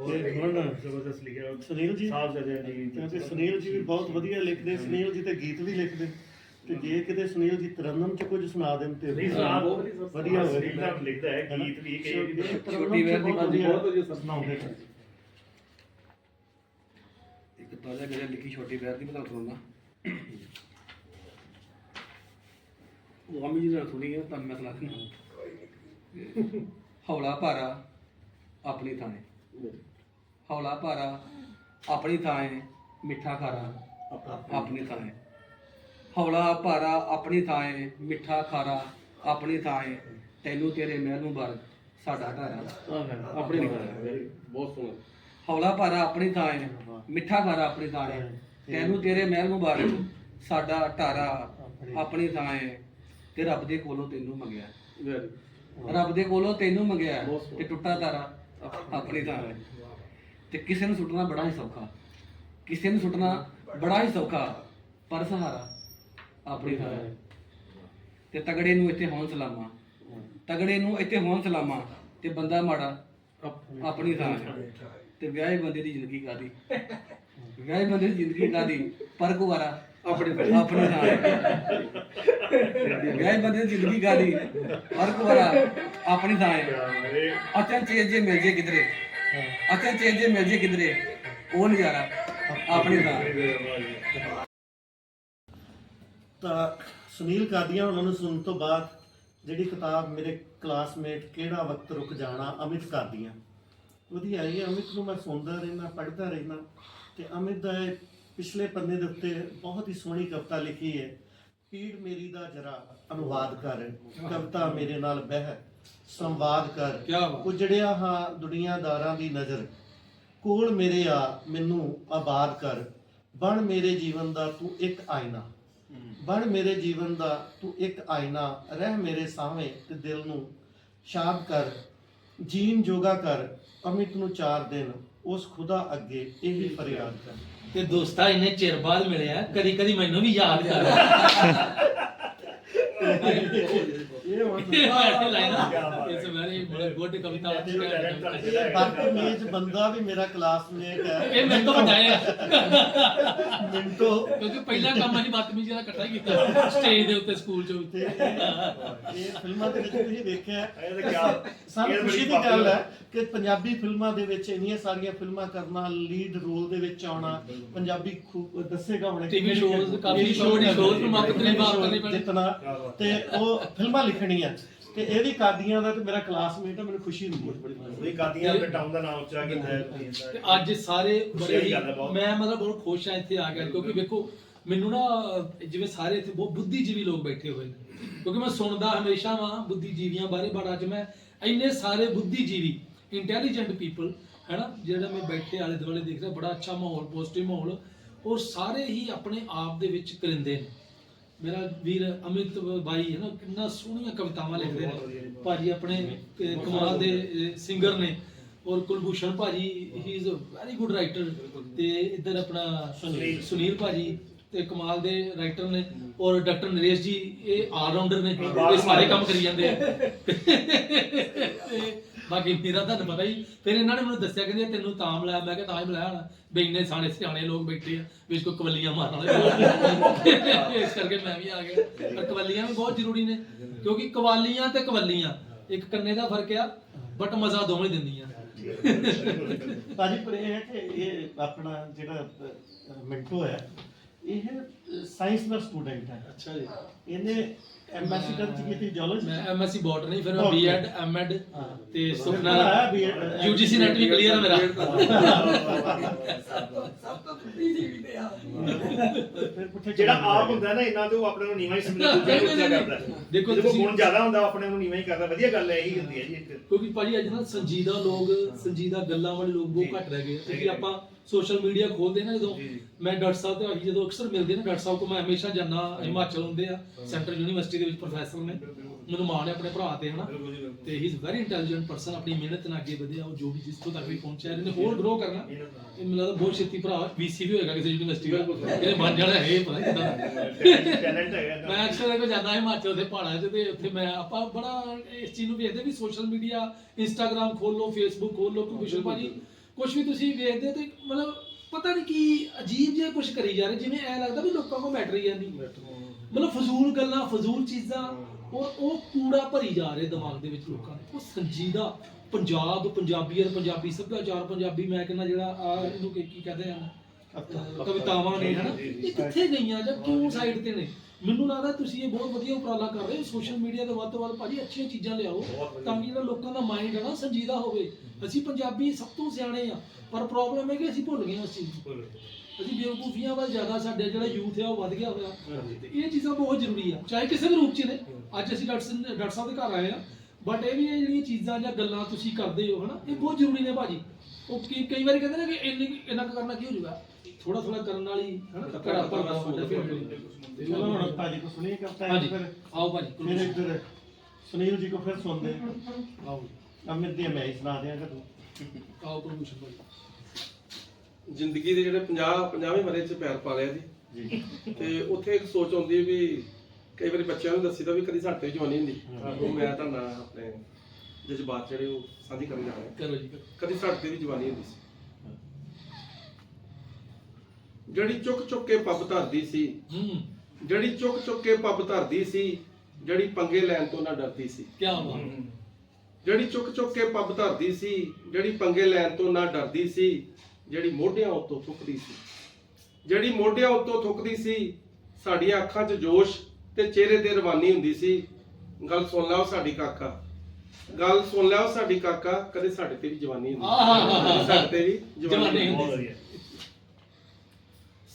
ਇਹ ਹੁਣ ਜ਼ਬਰਦਸਤ ਲਿਖਿਆ ਸੁਨੀਲ ਜੀ ਸਾਹਿਬ ਜਦੇ ਜੀ ਕਿਉਂਕਿ ਸੁਨੀਲ ਜੀ ਵੀ ਬਹੁਤ ਵਧੀਆ ਲਿਖਦੇ ਸੁਨੀਲ ਜੀ ਤੇ ਗੀਤ ਵੀ ਲਿਖਦੇ। ਤੇ ਜੇ ਕਿਤੇ ਸੁਨੀਲ ਜੀ ਤਰਨਮ ਚ ਕੁਝ ਸੁਣਾ ਦੇਣ ਤੇ ਨਹੀਂ ਸਾਹਿਬ ਵਧੀਆ ਹੋਵੇ ਲਿਖਦਾ ਹੈ ਗੀਤ ਵੀ ਕਈ ਛੋਟੀ ਵੇਰ ਦੀ ਬਹੁਤ ਵਧੀਆ ਸੁਣਾਉਂਦੇ ਇੱਕ ਤਾਜ਼ਾ ਮੇਰੇ ਲਿਖੀ ਛੋਟੀ ਬੈਰ ਦੀ ਸੁਣਨਾ ਉਹ ਅਮੀ ਜੀ ਨਾਲ ਸੁਣੀ ਹੈ ਤਾਂ ਮੈਂ ਸੁਣਾ ਦਿੰਦਾ ਹੌਲਾ ਭਾਰਾ ਆਪਣੀ ਥਾਂ ਹੈ ਹੌਲਾ ਭਾਰਾ ਆਪਣੀ ਥਾਂ ਹੈ ਮਿੱਠਾ ਖਾਰਾ ਆਪਣੀ ਥਾਂ ਹੈ ਹੌਲਾ ਭਾਰਾ ਆਪਣੀ ਥਾਂ ਹੈ ਮਿੱਠਾ ਖਾਰਾ ਆਪਣੀ ਥਾਂ ਹੈ ਤੈਨੂੰ ਤੇਰੇ ਮਹਿਲ ਮੁਬਾਰਕ ਸਾਡਾ ਘਰ ਆ। ਆਪਣੀ ਨਿਗਾਹ ਬਹੁਤ ਸੋਹਣਾ। ਹੌਲਾ ਭਾਰਾ ਆਪਣੀ ਥਾਂ ਹੈ। ਮਿੱਠਾ ਖਾਰਾ ਆਪਣੀ ਥਾਂ ਹੈ ਤੈਨੂੰ ਤੇਰੇ ਮਹਿਲ ਮੁਬਾਰਕ ਸਾਡਾ ਢਾਰਾ ਆਪਣੀ। ਥਾਂ ਹੈ ਤੇ ਰੱਬ ਦੇ ਕੋਲੋਂ ਤੈਨੂੰ ਮੰਗਿਆ। ਰੱਬ ਦੇ ਕੋਲੋਂ ਤੈਨੂੰ ਮੰਗਿਆ। ਤੇ ਟੁੱਟਾ ਤਾਰਾ ਆਪਣੀ ਥਾਂ ਹੈ ਤੇ ਕਿਸੇ ਨੂੰ ਸੁੱਟਣਾ ਬੜਾ ਹੀ ਸੌਖਾ। ਕਿਸੇ ਨੂੰ ਸੁੱਟਣਾ ਬੜਾ ਹੀ ਸੌਖਾ ਪਰ ਸਹਾਰਾ ਆਪਣੀ ਥਾਂ ਹੈ ਤੇ ਤਗੜੇ ਨੂੰ ਇੱਥੇ ਹੋਣ ਸਲਾਮਾ। ਤਗੜੇ ਨੂੰ ਇੱਥੇ ਹੋਣ ਸਲਾਮਾ ਤੇ ਬੰਦਾ ਮਾੜਾ ਆਪਣੀ ਥਾਂ ਹੈ ਤੇ ਵਿਆਹੇ ਬੰਦੇ ਦੀ ਜ਼ਿੰਦਗੀ ਕਾਦੀ ਵਿਆਹੇ ਬੰਦੇ ਦੀ ਜ਼ਿੰਦਗੀ ਕਾਦੀ ਪਰ ਕੁਵਾਰਾ ਆਪਣੀ ਆਪਣੀ ਹੈ ਵਿਆਹੇ ਬੰਦੇ ਦੀ ਜ਼ਿੰਦਗੀ ਕਾਦੀ ਪਰ ਕੁਵਾਰਾ ਆਪਣੀ ਥਾਂ ਹੈ। ਅਚਨ ਚੇਂਜ ਜੇ ਮਿਲ ਜੇ ਕਿਧਰੇ? ਅਚਨ ਚੇਂਜ ਜੇ ਮਿਲ ਜੇ ਕਿਧਰੇ? ਉਹ ਨਜ਼ਾਰਾ ਆਪਣੀ ਥਾਂ। ਤਾਂ ਸੁਨੀਲ ਕਾਦੀਆਂ ਉਹਨਾਂ ਨੂੰ ਸੁਣਨ ਤੋਂ ਬਾਅਦ ਜਿਹੜੀ ਕਿਤਾਬ ਮੇਰੇ ਕਲਾਸਮੇਟ ਕਿਹੜਾ ਵਕਤ ਰੁਕ ਜਾਣਾ ਅਮਿਤ ਕਾਦੀਆਂ। ਉਹਦੀ ਆਈ ਹੈ ਅਮਿਤ ਨੂੰ ਮੈਂ ਸੁਣਦਾ ਰਹਿਣਾ ਪੜ੍ਹਦਾ ਰਹਿਣਾ ਤੇ ਅਮਿਤ ਦਾ ਇਹ ਪਿਛਲੇ ਪੰਨੇ ਦੇ ਉੱਤੇ ਬਹੁਤ ਹੀ ਸੋਹਣੀ ਕਵਿਤਾ ਲਿਖੀ ਹੈ ਪੀੜ ਮੇਰੀ ਦਾ ਜਰਾ ਅਨੁਵਾਦ ਕਰ ਕਵਿਤਾ ਮੇਰੇ ਨਾਲ ਬਹਿ ਸੰਵਾਦ ਕਰ। ਉਜੜਿਆ ਹਾਂ ਦੁਨੀਆਦਾਰਾਂ ਦੀ ਨਜ਼ਰ ਕੋਲ ਮੇਰੇ ਆ ਮੈਨੂੰ ਆਬਾਦ ਕਰ। ਬਣ ਮੇਰੇ ਜੀਵਨ ਦਾ ਤੂੰ ਇੱਕ ਆਇਨਾ ਬਣ ਮੇਰੇ ਜੀਵਨ ਦਾ ਤੂੰ ਇੱਕ ਆਇਨਾ ਰਹਿ ਮੇਰੇ ਸਾਹਵੇਂ ਤੇ ਦਿਲ ਨੂੰ ਸ਼ਾਦ ਕਰ ਜੀਨ ਜੋਗਾ ਕਰ। ਅਮਿਤ ਨੂੰ ਚਾਰ ਦਿਨ ਉਸ ਖੁਦਾ ਅੱਗੇ ਇਹੀ ਫਰਿਆਦ ਕਰ ਤੇ ਦੋਸਤਾ ਇੰਨੇ ਚਿਰ ਬਾਅਦ ਮਿਲਿਆ ਕਦੀ ਕਦੀ ਮੈਨੂੰ ਵੀ ਯਾਦ ਕਰ ਇਹ ਹੁਣ ਇਹ ਲਾਈਨ ਇਸ ਬਾਰੇ ਬੜਾ ਗੁੱਡ ਕਵਿਤਾ ਇਹਦਾ talent ਤਾਂ ਜਿਹੜਾ ਹੈਗਾ। ਬਦਤਮੀਜ਼ ਬੰਦਾ ਵੀ ਮੇਰਾ ਕਲਾਸਮੇਟ ਹੈ। ਇਹ ਮੇਰੇ ਤੋਂ ਵੱਡਾ ਹੈ। ਮਿੰਟੋ। ਕਿਉਂਕਿ ਪਹਿਲਾ ਕੰਮ ਅਸੀਂ ਬਦਤਮੀਜ਼ੀ ਦਾ ਇਕੱਠਾ ਹੀ ਕੀਤਾ। ਸਟੇਜ ਦੇ ਉੱਤੇ ਸਕੂਲ ਚ ਤੇ ਇਹ ਇਹ ਫਿਲਮਾਂ ਦੇ ਵਿੱਚ ਤੁਸੀਂ ਵੇਖਿਆ ਇਹ ਤਾਂ ਕਿਆ- ਸਾਨੂੰ ਇਹ ਖੁਸ਼ੀ ਬੜੀ ਦੀ ਗੱਲ popular ਹੈ। ਕਿ ਪੰਜਾਬੀ ਫਿਲਮਾਂ ਦੇ ਵਿੱਚ ਇੰਨੀਆਂ ਸਾਰੀਆਂ ਫਿਲਮਾਂ ਕਰਨਾ ਲੀਡ ਰੋਲ ਦੇ ਵਿੱਚ ਆਉਣਾ ਪੰਜਾਬੀ ਖੂਬ ਦੱਸੇਗਾ ਹੁਣ TV shows, ਕਾਫੀ comedy shows ਨੂੰ ਮੁੱਖ ਤਰੀਕੇ ਨਾਲ ਕਰਨੇ ਪੈਣੇ। ਜਿਤਨਾ ਤੇ ਉਹ ਫਿਲਮਾਂ ਲਿਖਣੀਆਂ ਤੇ ਇਹ ਵੀ ਕਾਦੀਆਂ ਦਾ ਤੇ ਮੇਰਾ ਕਲਾਸਮੇਟ ਹੈ ਮੈਨੂੰ ਖੁਸ਼ੀ ਹੁੰਦੀ ਹੈ ਉਹੀ ਕਾਦੀਆਂ ਆਪਣੇ ਟਾਊਨ ਦਾ ਨਾਮ ਉੱਚਾ ਕੀਤਾ ਹੈ। ਤੇ ਅੱਜ ਸਾਰੇ ਬੜੇ ਹੀ ਗੱਲ ਹੈ ਬਹੁਤ। ਮੈਂ ਮਤਲਬ ਬਹੁਤ ਖੁਸ਼ ਹਾਂ ਇੱਥੇ ਆ ਕੇ ਕਿਉਂਕਿ ਵੇਖੋ ਮੈਨੂੰ ਨਾ ਜਿਵੇਂ ਸਾਰੇ ਇੱਥੇ ਬਹੁਤ ਬੁੱਧੀਜੀਵੀ ਲੋਕ ਬੈਠੇ ਹੋਏ ਨੇ। ਕਿਉਂਕਿ ਮੈਂ ਸੁਣਦਾ ਹਮੇਸ਼ਾ ਵਾਂ ਬੁੱਧੀਜੀਵੀਆਂ ਬਾਰੇ ਬਟ ਅੱਜ ਮੈਂ ਇੰਨੇ ਸਾਰੇ ਬੁੱਧੀਜੀਵੀ ਇੰਟੈਲੀਜੈਂਟ ਪੀਪਲ ਹੈਨਾ ਜਿਹੜਾ ਮੈਂ ਬੈਠੇ ਆਲੇ ਦੁਆਲੇ ਦੇਖ ਰਿਹਾ ਬੜਾ ਅੱਛਾ ਮਾਹੌਲ ਪੋਜ਼ਿਟਿਵ ਮਾਹੌਲ ਔਰ ਸਾਰੇ ਹੀ ਆਪਣੇ ਆਪ ਦੇ ਵਿੱਚ ਕਰਿੰਦੇ ਨੇ। ਮੇਰਾ ਵੀਰ ਅਮਿਤ ਬਾਈ ਹੈ ਨਾ ਕਿੰਨਾ ਸੋਹਣੀਆਂ ਕਵਿਤਾਵਾਂ ਲਿਖਦੇ ਨੇ। ਭਾਜੀ ਆਪਣੇ ਕਮਾਲ ਦੇ ਸਿੰਗਰ ਨੇ। ਔਰ ਕੁਲਭੂਸ਼ਣ ਭਾਜੀ he is a very good writer ਤੇ ਇੱਧਰ ਆਪਣਾ ਸੁਨੀਲ। ਸੁਨੀਲ ਭਾਜੀ ਤੇ ਕਮਾਲ ਦੇ ਰਾਈਟਰ ਨੇ। ਔਰ ਡਾਕਟਰ ਨਰੇਸ਼ ਜੀ ਇਹ ਆਲ ਰਾਊਂਡਰ ਨੇ ਇਹ ਸਾਰੇ ਕੰਮ ਕਰੀ ਜਾਂਦੇ ਆ। ਬਾਕੀ ਮੇਰਾ ਤੁਹਾਨੂੰ ਪਤਾ ਹੀ ਫਿਰ ਇਹਨਾਂ ਨੇ ਮੈਨੂੰ ਦੱਸਿਆ ਕਹਿੰਦੇ ਤੈਨੂੰ ਤਾਂ ਮਿਲਾਇਆ ਮੈਂ ਕਿਹਾ ਤਾਂ ਹੀ ਮਿਲਾਇਆ ਹੋਣਾ। ਵੀ ਇੰਨੇ ਸਾਣੇ ਸਿਆਣੇ ਲੋਕ ਬੈਠੇ ਆ ਵੀ ਇਸਕੋ ਕਵਲੀਆਂ ਮਾਰਨ ਵਾਲੇ ਇਸ ਕਰਕੇ ਮੈਂ ਵੀ ਆ ਗਿਆ। ਪਰ ਕਵਲੀਆਂ ਵੀ ਬਹੁਤ ਜ਼ਰੂਰੀ ਨੇ ਕਿਉਂਕਿ ਕਵਾਲੀਆਂ ਤੇ ਕਵਲੀਆਂ ਇੱਕ ਕੰਨੇ ਦਾ ਫ਼ਰਕ ਆ ਬਟ ਮਜ਼ਾ ਦੋਵੇਂ ਦਿੰਦੀਆਂ। ਭਾਜੀ ਪਰ ਇਹ ਹੈ ਕਿ ਇਹ ਆਪਣਾ ਜਿਹੜਾ ਮਿੰਟੋ ਹੈ ਇਹ ਸਾਇੰਸ ਦਾ ਸਟੂਡੈਂਟ ਹੈ। ਅੱਛਾ ਜੀ। ਇਹਨੇ ਐਮਐਸਸੀ ਕਰ ਕੀਤੀ ਜੀਓਲੋਜੀ ਮੈਂ ਐਮਐਸਸੀ ਬੋਟਨੀ ਫਿਰ ਮੈਂ। BEd MEd. ਤੇ ਸੁਪਨਾ ਯੂਜੀਸੀ ਨੈਟ ਵੀ ਕਲੀਅਰ ਹੈ ਮੇਰਾ। ਫਿਰ ਪੁੱਠੇ ਜਿਹੜਾ ਚੱਲਣ ਆਪ ਲੱਗੇ। ਹੁੰਦਾ ਨਾ ਇਹਨਾਂ ਤੋਂ ਆਪਣੇ ਨੂੰ ਨੀਵਾਂ ਹੀ ਸਮਝਦਾ ਦੂਜਿਆਂ ਨੂੰ ਉੱਚਾ ਕਰਦਾ। ਦੇਖੋ ਤੁਸੀਂ- ਗੁਣ ਜ਼ਿਆਦਾ ਹੁੰਦਾ ਆਪਣੇ ਨੂੰ ਨੀਵਾਂ ਹੀ ਕਰਦਾ। ਵਧੀਆ ਗੱਲ ਹੈ ਇਹੀ ਹੁੰਦੀ ਹੈ ਜੀ ਇੱਕ। ਕਿਉਂਕਿ ਭਾਜੀ ਅੱਜ ਨਾ ਸੰਜੀਦਾ ਲੋਕ ਸੰਜੀਦਾ ਗੱਲਾਂ ਵਾਲੇ ਲੋਕ ਬਹੁਤ ਘੱਟ ਰਹਿ ਗਏ। ਕਿਉਂਕਿ ਆਪਾਂ ਸੋਸ਼ਲ ਮੀਡੀਆ ਖੋਲਦੇ ਨਾ ਜਦੋਂ ਮੈਂ ਡਾਕਟਰ ਸਾਹਿਬ ਤੇ ਅਸੀਂ ਜਦੋਂ ਅਕਸਰ ਮਿਲਦੇ ਨਾ ਡਾਕਟਰ ਸਾਹਿਬ ਕੋ ਮੈਂ ਹਮੇਸ਼ਾ ਜਾਂਦਾ ਹਿਮਾਚਲ ਹੁੰਦੇ ਆ ਸੈਂਟਰਲ ਯੂਨੀਵਰਸਿਟੀ ਦੇ ਵਿੱਚ ਪ੍ਰੋਫੈਸਰ ਨੇ। ਮੈਨੂੰ ਮਾਣ ਹੈ ਆਪਣੇ ਭਰਾ ਤੇ ਹਨਾ? ਤੇ he is very intelligent person ਆਪਣੀ ਮਿਹਨਤ ਨਾਲ ਅੱਗੇ ਵਧਿਆ ਉਹ ਜੋ ਵੀ ਜਿਸ ਤੋਂ ਤੱਕ ਵੀ ਪਹੁੰਚਿਆ ਇਹਨੇ ਹੋਰ ਗਰੋ ਕਰਨਾ ਇਹ ਮੈਨੂੰ ਲੱਗਦਾ ਬਹੁਤ ਛੇਤੀ ਭਰਾ ਵੀਸੀ ਵੀ ਹੋਏਗਾ ਕਿਸੇ ਯੂਨੀਵਰਸਿਟੀ ਦਾ। ਇਹਨੇ ਬਣ ਜਾਣਾ ਹੈ ਪਤਾ ਨਹੀਂ ਕਿੱਦਾਂ ਟੈਲੈਂਟ ਹੈਗਾ ਮੈਂ ਅਕਸਰ ਕੋ ਜਾਂਦਾ ਹਿਮਾਚਲ ਦੇ ਪਹਾੜਾਂ 'ਚ ਤੇ ਉੱਥੇ ਮੈਂ ਆਪਾਂ ਬੜਾ ਇਸ ਚੀਜ਼ ਨੂੰ ਵੇਖਦੇ ਵੀ ਸੋਸ਼ਲ ਮੀਡੀਆ ਇੰਸਟਾਗ੍ਰam ਖੋਲ ਲਓ ਫੇਸਬੁੱਕ ਖੋਲ ਲਓ ਵਿਸ਼ਵ ਭਾਜੀ ਕੁਝ ਵੀ ਤੁਸੀਂ ਵੇਖਦੇ ਤੇ ਮਤਲਬ ਪਤਾ ਨਹੀਂ ਕੀ ਅਜੀਬ ਜਿਹਾ ਕੁਝ ਕਰੀ ਜਾ ਰਹੇ, ਜਿਵੇਂ ਐ ਲੱਗਦਾ ਵੀ ਲੋਕਾਂ ਕੋ ਮੈਟਰ ਹੀ ਨਹੀਂ ਮਤਲਬ ਫਜ਼ੂਲ ਗੱਲਾਂ, ਫਜ਼ੂਲ ਚੀਜ਼ਾਂ ਔਰ ਉਹ ਕੂੜਾ ਭਰੀ ਜਾ ਰਹੇ ਦਿਮਾਗ ਦੇ ਵਿੱਚ ਲੋਕਾਂ ਦੇ। ਉਹ ਸੰਜੀਦਾ, ਪੰਜਾਬ ਪੰਜਾਬੀਅਤ ਪੰਜਾਬੀ ਸੱਭਿਆਚਾਰ, ਪੰਜਾਬੀ ਮੈਂ ਕਹਿੰਦਾ ਜਿਹੜਾ ਆ ਇਹਨੂੰ ਕੀ ਕੀ ਆ? ਕਵਿਤਾਵਾਂ ਨੇ ਹਨਾ? ਇਹ ਕਿੱਥੇ ਗਈਆਂ ਜਾਂ ਕਿਉਂ ਸਾਈਡ ਤੇ ਨੇ? ਮੈਨੂੰ ਲੱਗਦਾ ਤੁਸੀਂ ਇਹ ਬਹੁਤ ਵਧੀਆ ਉਪਰਾਲਾ ਕਰ ਰਹੇ ਹੋ। ਸੋਸ਼ਲ ਮੀਡੀਆ ਤੇ ਵੱਧ ਤੋਂ ਵੱਧ ਭਾਜੀ ਅੱਛੀਆਂ ਚੀਜ਼ਾਂ ਲਿਆਓ ਤਾਂ ਕਿ ਜਿਹੜਾ ਲੋਕਾਂ ਦਾ ਮਾਈਂਡ ਹੈ ਨਾ ਸੰਜੀਦਾ ਹੋਵੇ। ਅਸੀਂ ਪੰਜਾਬੀ ਸਭ ਤੋਂ ਸਿਆਣੇ ਆ ਪਰ ਪ੍ਰੋਬਲਮ ਹੈ ਕਿ ਅਸੀਂ ਭੁੱਲ ਗਏ ਉਸ ਚੀਜ਼ ਨੂੰ। ਅਸੀਂ ਬੇਵਕੂਫੀਆਂ ਵੱਲ ਜ਼ਿਆਦਾ ਸਾਡੇ ਜਿਹੜਾ ਯੂਥ ਹੈ ਉਹ ਵੱਧ ਗਿਆ ਹੋਇਆ। ਤੇ ਇਹ ਚੀਜ਼ਾਂ ਬਹੁਤ ਜ਼ਰੂਰੀ ਆ। ਚਾਹੇ ਕਿਸੇ ਵੀ ਰੂਪ ਚ ਨੇ। ਅੱਜ ਅਸੀਂ ਡਾਕਟਰ ਸਿੰਘ- ਡਾਕਟਰ ਸਾਹਿਬ ਦੇ ਘਰ ਆਏ ਆ। ਬਟ ਇਹ ਵੀ ਜਿਹੜੀਆਂ ਚੀਜ਼ਾਂ ਜਾਂ ਗੱਲਾਂ ਤੁਸੀਂ ਕਰਦੇ ਹੋ ਹਨਾ ਇਹ ਬਹੁਤ ਜ਼ਰੂਰੀ ਨੇ ਭਾਜੀ। ਉਹ ਕਈ ਵਾਰੀ ਕਹਿੰਦੇ ਨੇ ਕਿ ਇੰਨੀ ਇੰਨਾ ਕਰਨਾ ਕੀ ਹੋ ਜਾਊਗਾ ਥੋੜਾ ਥੋੜਾ ਕਰਨ ਨਾਲ ਹੀ ਹਨਾ ਘੜਾ ਭਰਦਾ ਹੁੰਦਾ ਫਿਰ ਤੇ ਚਲੋ ਉਹ ਹੁਣ ਭਾਜੀ ਕੋ ਸੁਣੀਏ ਕਰਤਾ ਹੈ ਹਾਂਜੀ। ਫਿਰ। ਆਓ ਭਾਜੀ ਫਿਰ ਕੁਲਭੂਸ਼ਣ। ਇੱਧਰ ਸੁਨੀਲ ਜੀ ਕੋ ਫਿਰ ਸੁਣਦੇ हैं। ਆਓ ਅਮਿਤ ਦੀ ਮੈਂ ਹੀ ਸੁਣਾ ਦਿਆਂਗਾ ਤੂੰ ਆਓ ਕੁਲਭੂਸ਼ਣ ਭਾਜੀ ਜ਼ਿੰਦਗੀ ਦੇ ਜਿਹੜੇ 50 50ਵੇਂ ਮਰੇ ਚ ਪੈਰ ਪਾ ਲਿਆ ਜੀ। ਜੀ। ਤੇ ਉੱਥੇ ਇੱਕ ਸੋਚ ਆਉਂਦੀ ਹੈ ਵੀ ਕਈ ਵਾਰੀ ਬੱਚਿਆਂ ਨੂੰ ਦੱਸੀਦਾ ਵੀ ਕਦੀ ਸਾਡੇ ਤੇ ਜਵਾਨੀ ਹੁੰਦੀ। ਉਹ ਮੈਂ ਤਾਂ ਨਾ ਆਪਣੇ ਜਜ਼ਬਾਤ ਜਿਹੜੇ ਉਹ ਸਾਂਝੀ ਕਰਨ ਜਾ ਰਿਹਾ। ਕਰੋ ਜੀ ਕਰੋ। ਕਦੀ ਸਾਡੇ ਤੇ ਵੀ ਜਵਾਨੀ ਹੁੰਦੀ ਸੀ। ਜਿਹੜੀ ਚੁੱਕ ਚੁੱਕ ਕੇ ਪੱਬ ਧਰਦੀ ਸੀ ਹੂੰ। ਜਿਹੜੀ ਚੁੱਕ ਚੁੱਕ ਕੇ ਪੱਬ ਧਰਦੀ ਸੀ ਜਿਹੜੀ ਪੰਗੇ ਲੈਣ ਤੋਂ ਨਾ ਡਰਦੀ ਸੀ। ਕੀ ਬਾਤ। ਜਿਹੜੀ ਚੁੱਕ ਚੁੱਕ ਕੇ ਪੱਬ ਧਰਦੀ ਸੀ ਜਿਹੜੀ ਪੰਗੇ ਲੈਣ ਤੋਂ ਨਾ ਡਰਦੀ ਸੀ ਜਿਹੜੀ ਮੋਢਿਆਂ ਉੱਤੋਂ ਥੁੱਕਦੀ ਸੀ। ਜਿਹੜੀ ਮੋਢਿਆਂ ਉੱਤੋਂ ਥੁੱਕਦੀ ਸੀ ਸਾਡੀਆਂ ਅੱਖਾਂ 'ਚ ਜੋਸ਼ ਤੇ ਚਿਹਰੇ ਤੇ ਰਵਾਨੀ ਹੁੰਦੀ ਸੀ ਗੱਲ ਸੁਣ ਲਓ ਸਾਡੀ ਕਾਕਾ। ਗੱਲ ਸੁਣ ਲਓ ਸਾਡੀ ਕਾਕਾ ਕਦੇ ਸਾਡੇ ਤੇ ਵੀ ਜਵਾਨੀ ਹੁੰਦੀ ਸਾਡੇ ਤੇ ਵੀ ਜਵਾਨੀ ਹੁੰਦੀ ਵਧੀਆ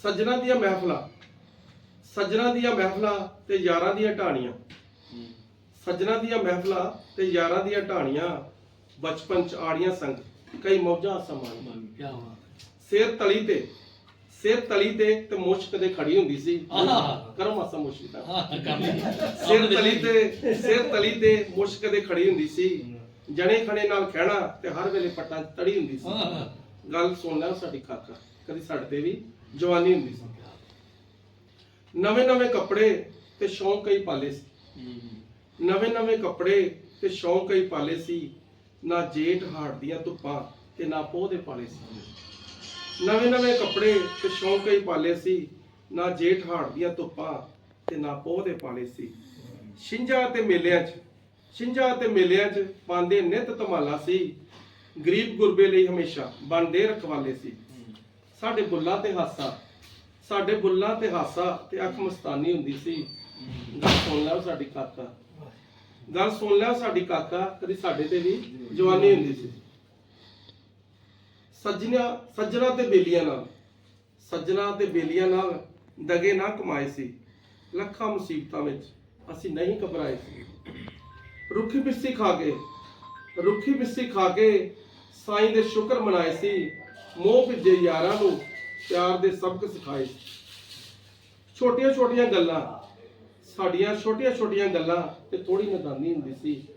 ਸੱਜਣਾ ਦੀਆਂ ਮਹਿਫਲਾਂ, ਸੱਜਣਾ ਦੀਆਂ ਮਹਿਫਲਾਂ ਤੇ ਯਾਰਾਂ ਦੀਆਂ ਢਾਣੀਆਂ। ਸੱਜਣਾ ਦੀਆਂ ਮਹਿਫਲਾਂ ਤੇ ਯਾਰਾਂ ਦੀਆਂ ਢਾਣੀਆਂ, ਬਚਪਨ ਚ ਆੜੀਆਂ ਸੰਗ, ਕਈ ਮੌਜਾਂ ਸਮਾਨ ਕੀ ਬਾਤ ਸਿਰ ਤਲੀ ਤੇ ਸਿਰ ਤਲੀ ਤੇ ਤੇ ਮੁਸ਼ਕ ਤੇ ਖੜੀ ਹੁੰਦੀ ਸੀ। ਕਰਮ ਆਸਾ ਮੁਸ਼ਕ ਦਾ ਸਿਰ ਤਲੀ ਤੇ ਸਿਰ ਤਲੀ ਤੇ ਮੁਸ਼ਕ ਤੇ ਖੜੀ ਹੁੰਦੀ ਸੀ। ਜਣੇ ਖਣੇ ਨਾਲ ਖਹਿਣਾ ਤੇ ਹਰ ਵੇਲੇ ਪੱਟਾਂ 'ਚ ਤੜੀ ਹੁੰਦੀ ਸੀ। ਗੱਲ ਸੁਣ ਲੈ ਸਾਡੀ ਕਾਕਾ, ਕਦੀ ਸਾਡੇ ਤੇ ਵੀ ਜਵਾਨੀ ਹੁੰਦੀ ਸੀ। ਨਵੇਂ ਨਵੇਂ ਕੱਪੜੇ ਤੇ ਸ਼ੌਂਕ ਹੀ ਪਾਲੇ ਸੀ। ਨਵੇਂ ਨਵੇਂ ਕੱਪੜੇ ਤੇ ਸ਼ੌਂਕ ਹੀ ਪਾਲੇ ਸੀ। ਨਾ ਜੇਠ ਹਾੜ ਦੀਆਂ ਧੁੱਪਾਂ ਤੇ ਨਾ ਪੋਹ ਦੇ ਪਾਲੇ ਸੀ। ਨਵੇਂ ਨਵੇਂ ਕੱਪੜੇ ਤੇ ਸ਼ੌਂਕ ਹੀ ਪਾਲੇ ਸੀ। ਨਾ ਜੇਠ ਹਾੜ ਦੀਆਂ ਧੁੱਪਾਂ ਤੇ ਨਾ ਪੋਹ ਦੇ ਪਾਲੇ ਸੀ। ਛਿੰਝਾਂ ਤੇ ਮੇਲਿਆਂ 'ਚ, ਛਿੰਝਾਂ ਤੇ ਮੇਲਿਆਂ 'ਚ ਪਾਉਂਦੇ ਨਿਤ ਧਮਾਲਾ ਸੀ। ਗਰੀਬ ਗੁਰਬੇ ਲਈ ਹਮੇਸ਼ਾ ਬਣਦੇ ਰਖਵਾਲੇ ਸੀ। ਸਾਡੇ ਬੁੱਲਾਂ ਤੇ ਹਾਸਾ, ਸਾਡੇ ਬੁੱਲਾਂ ਤੇ ਹਾਸਾ ਤੇ ਅੱਖ ਮਸਤਾਨੀ ਹੁੰਦੀ ਸੀ। ਗੱਲ ਸੁਣ ਲੈ ਸਾਡੀ ਕਾਕਾ। ਗੱਲ ਸੁਣ ਲੈ ਸਾਡੀ ਕਾਕਾ, ਕਦੀ ਸਾਡੇ ਤੇ ਵੀ ਜਵਾਨੀ ਹੁੰਦੀ ਸੀ। ਸੱਜਣਾ ਸੱਜਣਾ ਤੇ ਬੇਲੀਆਂ ਨਾਲ, ਸੱਜਣਾ ਤੇ ਬੇਲੀਆਂ ਨਾਲ ਦਗੇ ਨਾ ਕਮਾਏ ਸੀ। ਲੱਖਾਂ ਮੁਸੀਬਤਾਂ ਵਿੱਚ ਅਸੀਂ ਨਹੀਂ ਘਬਰਾਏ ਸੀ। ਰੁੱਖੀ ਮਿੱਸੀ ਖਾ ਕੇ, ਰੁੱਖੀ ਮਿੱਸੀ ਖਾ ਕੇ ਸਾਈਂ ਦੇ ਸ਼ੁਕਰ ਮਨਾਏ ਸੀ। ਮੋਹ ਭਿੱਜੇ ਯਾਰਾਂ ਨੂੰ ਪਿਆਰ ਦੇ ਸਬਕ ਸਿਖਾਏ। ਛੋਟੀਆਂ ਛੋਟੀਆਂ ਗੱਲਾਂ ਸਾਡੀਆਂ ਛੋਟੀਆਂ ਛੋਟੀਆਂ ਗੱਲਾਂ ਤੇ ਥੋੜੀ ਨਦਾਨੀ ਹੁੰਦੀ ਸੀ।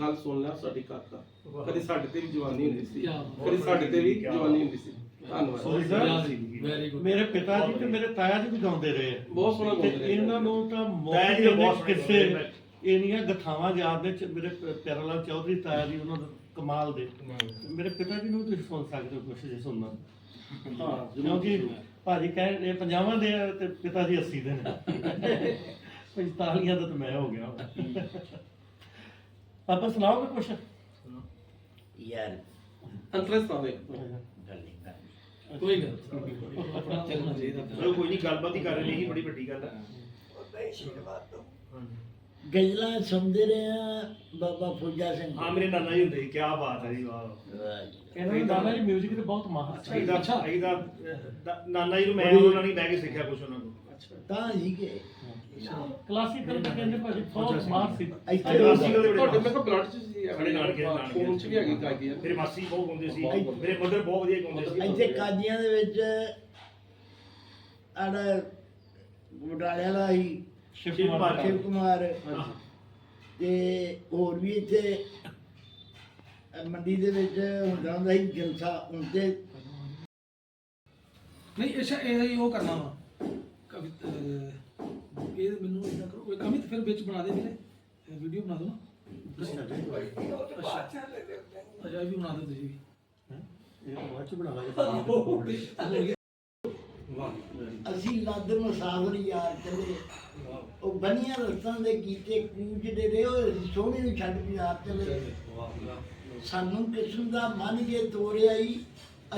ਗੱਲ ਸੁਣ ਲੈ ਸਾਡੀ ਕਾਕਾ। ਕਦੀ ਸਾਡੇ ਤੇ ਵੀ ਜਵਾਨੀ ਹੁੰਦੀ ਸੀ। ਕਦੀ ਸਾਡੇ ਤੇ ਵੀ ਜਵਾਨੀ ਹੁੰਦੀ ਸੀ। ਧੰਨਵਾਦ। ਮੇਰੇ ਪਿਤਾ ਜੀ ਤੇ ਮੇਰੇ ਤਾਇਆ ਜੀ ਵੀ ਗਾਉਂਦੇ ਰਹੇ। ਬਹੁਤ ਸੋਹਣਾ ਤੇ ਗਾਉਂਦੇ ਰਹੇ। ਇਹਨਾਂ ਨੂੰ ਤਾਂ ਜੀ ਦੇ ਕਿਸੇ ਇਹਨੀਆਂ ਗਥਾਵਾਂ ਯਾਦ ਨੇ ਚ- ਮੇਰੇ ਪ- ਪਿਆਰਾ ਲਾਲ ਚੌਧਰੀ ਤਾਇਆ ਜੀ ਉਹਨਾਂ ਦਾ ਕਮਾਲ ਦੇ। ਮੇਰੇ ਪਿਤਾ ਜੀ ਨੂੰ ਤੁਸੀਂ ਸੁਣ ਸਕਦੇ ਹੋ ਕੁਛ ਜੇ ਸੁਣਨਾ। ਹਾਂ ਕਿਉਂਕਿ ਭਾਜੀ ਕਹੇ ਇਹ ਪੰਜਾਬਾਂ ਦੇ ਆ ਤੇ ਪਿਤਾ ਜੀ 80 ਦੇ ਨੇ। 45 ਦਾ ਤਾਂ ਮੈਂ ਹੋ ਗਿਆ। ਪਾਪਾ ਸੁਣਾਓਗੇ ਕੁਛ? ਯਾਰ ਅੰਤਰਸ ਗੱਲ ਨਹੀਂ ਕਰ ਕੋਈ ਗੱਲ ਨੀ। ਆਪਣਾ ਚੱਲਣਾ ਚਾਹੀਦਾ। ਕੋਈ ਨਹੀਂ ਗੱਲਬਾਤ ਹੀ ਕਰ ਰਹੇ ਨੇ ਬੜੀ ਵੱਡੀ ਗੱਲ ਹੈ ਗਜ਼ਲਾਂ ਸੁਣਦੇ ਰਹੇ ਆ ਬਾਬਾ ਫੌਜਾ ਸਿੰਘ। ਹਾਂ ਮੇਰੇ ਨਾਨਾ ਜੀ ਹੁੰਦੇ ਸੀ ਕੀ ਬਾਤ ਹੈ ਜੀ ਵਾਹ। ਵਾਹ ਜੀ। ਇਹਨਾਂ ਦਾ ਨਾਨਾ ਜੀ 뮤직 ਤੇ ਬਹੁਤ ਮਾਹਰ ਇਹਦਾ ਅੱਛਾ। ਇਹਦਾ ਨਾਨਾ ਜੀ ਨੂੰ ਮੈਂ ਉਹਨਾਂ ਨਾਲ ਹੀ ਬਹਿ ਕੇ ਸਿੱਖਿਆ ਕੁਝ ਉਹਨਾਂ ਨੂੰ। ਤਾਂ ਸੀਗੇ ਕਲਾਸਿਕਲ ਤੇ ਕਹਿੰਦੇ ਭਾਜੀ ਬਹੁਤ ਮਾਹਰ ਸੀ। ਇੱਥੇ ਦੇ ਬੜੇ ਤੁਹਾਡੇ ਮੈਂ ਕਿਹਾ ਬਲੱਡ ਚ ਸੀ ਸਾਡੇ ਨਾਨਕੇ ਨਾਨਕੇ ਫੋਨ ਚ ਵੀ ਹੈਗੀ ਗਾਇਕੀ ਆ। ਮੇਰੇ ਮਾਸੀ ਬਹੁਤ ਗਾਉਂਦੇ ਸੀ। ਮੇਰੇ ਮਦਰ ਬਹੁਤ ਵਧੀਆ ਗਾਉਂਦੇ ਸੀ। ਇੱਥੇ ਕਾਜੀਆਂ ਦੇ ਵਿੱਚ ਆੜਾ ਬਟਾਲੇ ਵਾਲਾ ਹੀ ਸ਼ਿਵ ਸ਼ਿਵ ਕੁਮਾਰ। ਸ਼ਿਵ। ਤੇ ਹੋਰ ਵੀ ਇੱਥੇ ਅਹ ਮੰਡੀ ਦੇ ਵਿੱਚ ਹੁੰਦਾ ਹੁੰਦਾ ਸੀ ਜਲਸਾ ਹੁੰਦੇ ਨਹੀਂ ਅੱਛਾ ਇਹ ਹੀ ਉਹ ਕਰਨਾ ਵਾ। ਕਵਿ ਅਹ, ਇਹ ਮੈਨੂੰ ਇਦਾਂ ਕਰੋ ਇਹ ਕਵਿਤ ਫਿਰ ਵਿੱਚ ਬਣਾ ਦੇ ਵੀਰੇ। ਵੀਡੀਓ ਬਣਾ ਦੋ ਨਾ। ਅੱਛਾ ਅੱਛਾ। ਇਹ ਵੀ ਬਣਾ ਦਿਓ ਤੁਸੀਂ ਵੀ। ਇਹ ਬਾਅਦ ਚ ਬਣਾ ਲਾਂਗੇ। ਅਸੀਂ ਲੱਦ ਮੁਸਾਫਰ ਯਾਰ ਚਲੇ। ਉਹ ਬਨੀਆਂ ਰਸਤਾਂ ਦੇ ਕੀਤੇ ਕੂਜਦੇ ਰਹੇ ਉਹ ਅਸੀਂ ਸੋਹਣੇ ਨੂੰ ਛੱਡ ਪਿਆਰ ਚਲੇ। ਸਾਨੂੰ ਕਿਸਮ ਦਾ ਮੰਨ ਕੇ ਤੋਰਿਆ ਹੀ,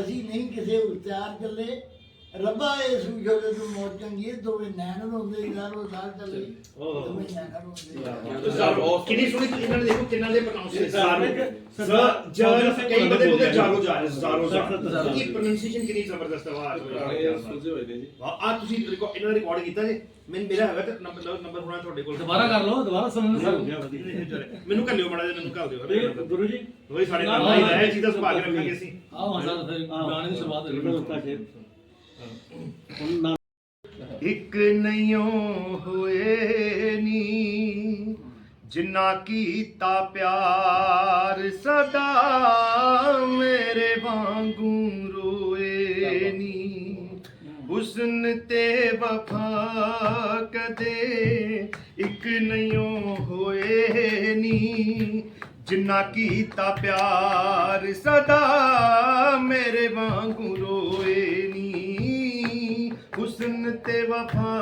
ਅਸੀਂ ਨਹੀਂ ਕਿਸੇ ਉਖਤਿਆਰ ਚੱਲੇ। ਰੱਬਾ ਇਹ ਸੁਝੋਲੇ ਤੋਂ ਮੋਰ ਚੰਗੀ ਹੈ, ਦੋਵੇਂ ਨੈਣ ਰੋਂਦੇ ਜ਼ਾਰੋ ਜ਼ਾਰ ਚੱਲੇ। ਦੋਵੇਂ ਨੈਣ ਰੋਂਦੇ। ਕਿੰਨੀ ਸੋਹਣੀ ਇਹਨਾਂ ਨੇ ਦੇਖੋ ਕਿੰਨਾ ਦੇ ਪ੍ਰੋਨਾਂਸੀਏਸ਼ਨ ਜ਼ਾਰੋ ਜ਼- ਜਰ ਕਈ ਬੰਦੇ ਬੋਲਦੇ ਜ਼ਾਰੋ ਜ਼ਾਰੋ ਜ਼ਾਰੋ ਜ਼ਾਰੋ। ਜ਼ਾਰੋ ਕੀ ਪ੍ਰੋਨਾਂਸੀਏਸ਼ਨ ਕਿੰਨੀ ਜ਼ਬਰਦਸਤ ਹੈ ਪੁਰਾਣੇ ਵਾਹ ਸੁਲਝੇ ਹੋਏ ਨੇ ਜੀ। ਆ ਤੁਸੀਂ ਰਿਕਾ- ਇਹਨਾਂ ਨੇ ਰਿਕਾਰਡ ਕੀਤਾ ਜੀ। ਮੈਨੂੰ ਮੇਰਾ ਹੈਗਾ ਤੇ ਨੰਬਰ ਨੰਬਰ ਹੋਣਾ ਤੁਹਾਡੇ ਕੋਲ। ਦੁਬਾਰਾ ਕਰ ਲਓ ਦੁਬਾਰਾ ਸੁਣਨ ਵਧੀਆ ਮੈਨੂੰ ਘੱਲਿਓ ਮੜਾ ਜਿਹਾ ਮੈਨੂੰ ਘੱਲ ਦਿਓ। ਗੁਰੂ ਜੀ। ਹੋਈ ਸਾਡੇ ਨਾਲ ਇਹ ਚੀਜ਼ ਦਾ ਸੁਭਾਗ ਰੱਖਾਂਗੇ ਅਸੀਂ। ਆਹ ਮਸਾ ਫਿਰ ਗਾਣੇ ਦੀ ਸ਼ੁਰੂਆਤ ਕਰੀਏ ਇੱਕ ਨਈਓ ਹੋਏ ਨੀ, ਜਿੰਨਾ ਕੀਤਾ ਪਿਆਰ ਸਦਾ ਮੇਰੇ ਵਾਂਗੂ ਰੋਏ ਨੀ। ਹੁਸਨ ਤੇ ਵਫਾ ਕਦੇ ਇੱਕ ਨਈਓ ਹੋਏ ਨੀ, ਜਿੰਨਾ ਕੀਤਾ ਪਿਆਰ ਸਦਾ ਮੇਰੇ ਵਾਂਗੂ ਰੋਏ ਨੀ ਤੇ ਵਫਾ।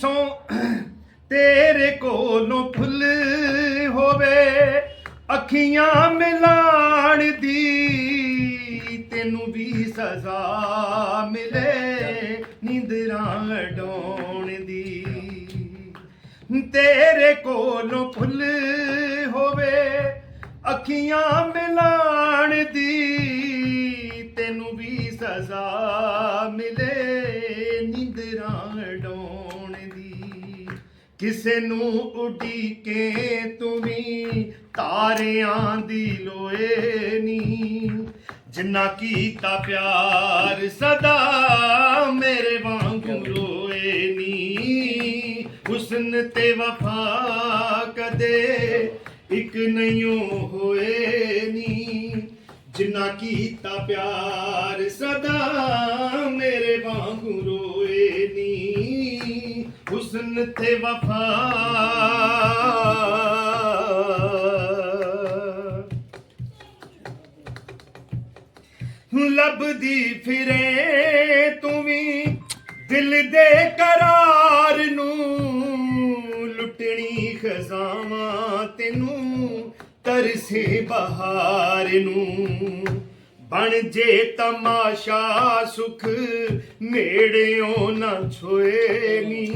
ਸੋ ਤੇਰੇ ਕੋਲੋਂ ਫੁੱਲ ਹੋਵੇ, ਅੱਖੀਆਂ ਮਿਲਾਣ ਦੀ ਤੈਨੂੰ ਵੀ ਸਜ਼ਾ ਮਿਲੇ ਨੀਂਦਰਾਂ ਡੋਣ ਦੀ। ਤੇਰੇ ਕੋਲੋਂ ਫੁੱਲ ਹੋਵੇ ਅੱਖੀਆਂ ਮਿਲਾਣ ਦੀ ਤੈਨੂੰ ਵੀ ਸਜ਼ਾ ਮਿਲੇ ਨੀਂਦਰਾਂ ਡੋਣ ਦੀ। ਕਿਸੇ ਨੂੰ ਉਡੀਕੇ ਤੂੰ ਵੀ ਤਾਰਿਆਂ ਦੀ ਲੋਏ ਨੀ। ਜਿੰਨਾ ਕੀਤਾ ਪਿਆਰ ਸਦਾ ਮੇਰੇ ਵਾਂਗੂ ਰੋਏ ਨੀ। ਹੁਸਨ ਤੇ ਵਫਾ ਕਦੇ ਇੱਕ ਨਈਓ ਹੋਏ ਨੀ। ਜਿੰਨਾ ਕੀਤਾ ਪਿਆਰ ਸਦਾ ਮੇਰੇ ਵਾਂਗੂ ਰੋਏ ਨੀ। ਹੁਸਨ ਤੇ ਵਫਾ ਲੱਭਦੀ ਫਿਰੇ ਤੂੰ ਵੀ। ਦਿਲ ਦੇ ਕਰਾਰ ਨੂੰ ਖਜ਼ਾਵਾਂ ਤੈਨੂੰ ਤਰਸੇ ਬਹਾਰ ਨੂੰ। ਬਣ ਜੇ ਤਮਾਸ਼ਾ ਸੁਖ ਨੇੜਿਓਂ ਨਾ ਛੋਏ ਨੀ।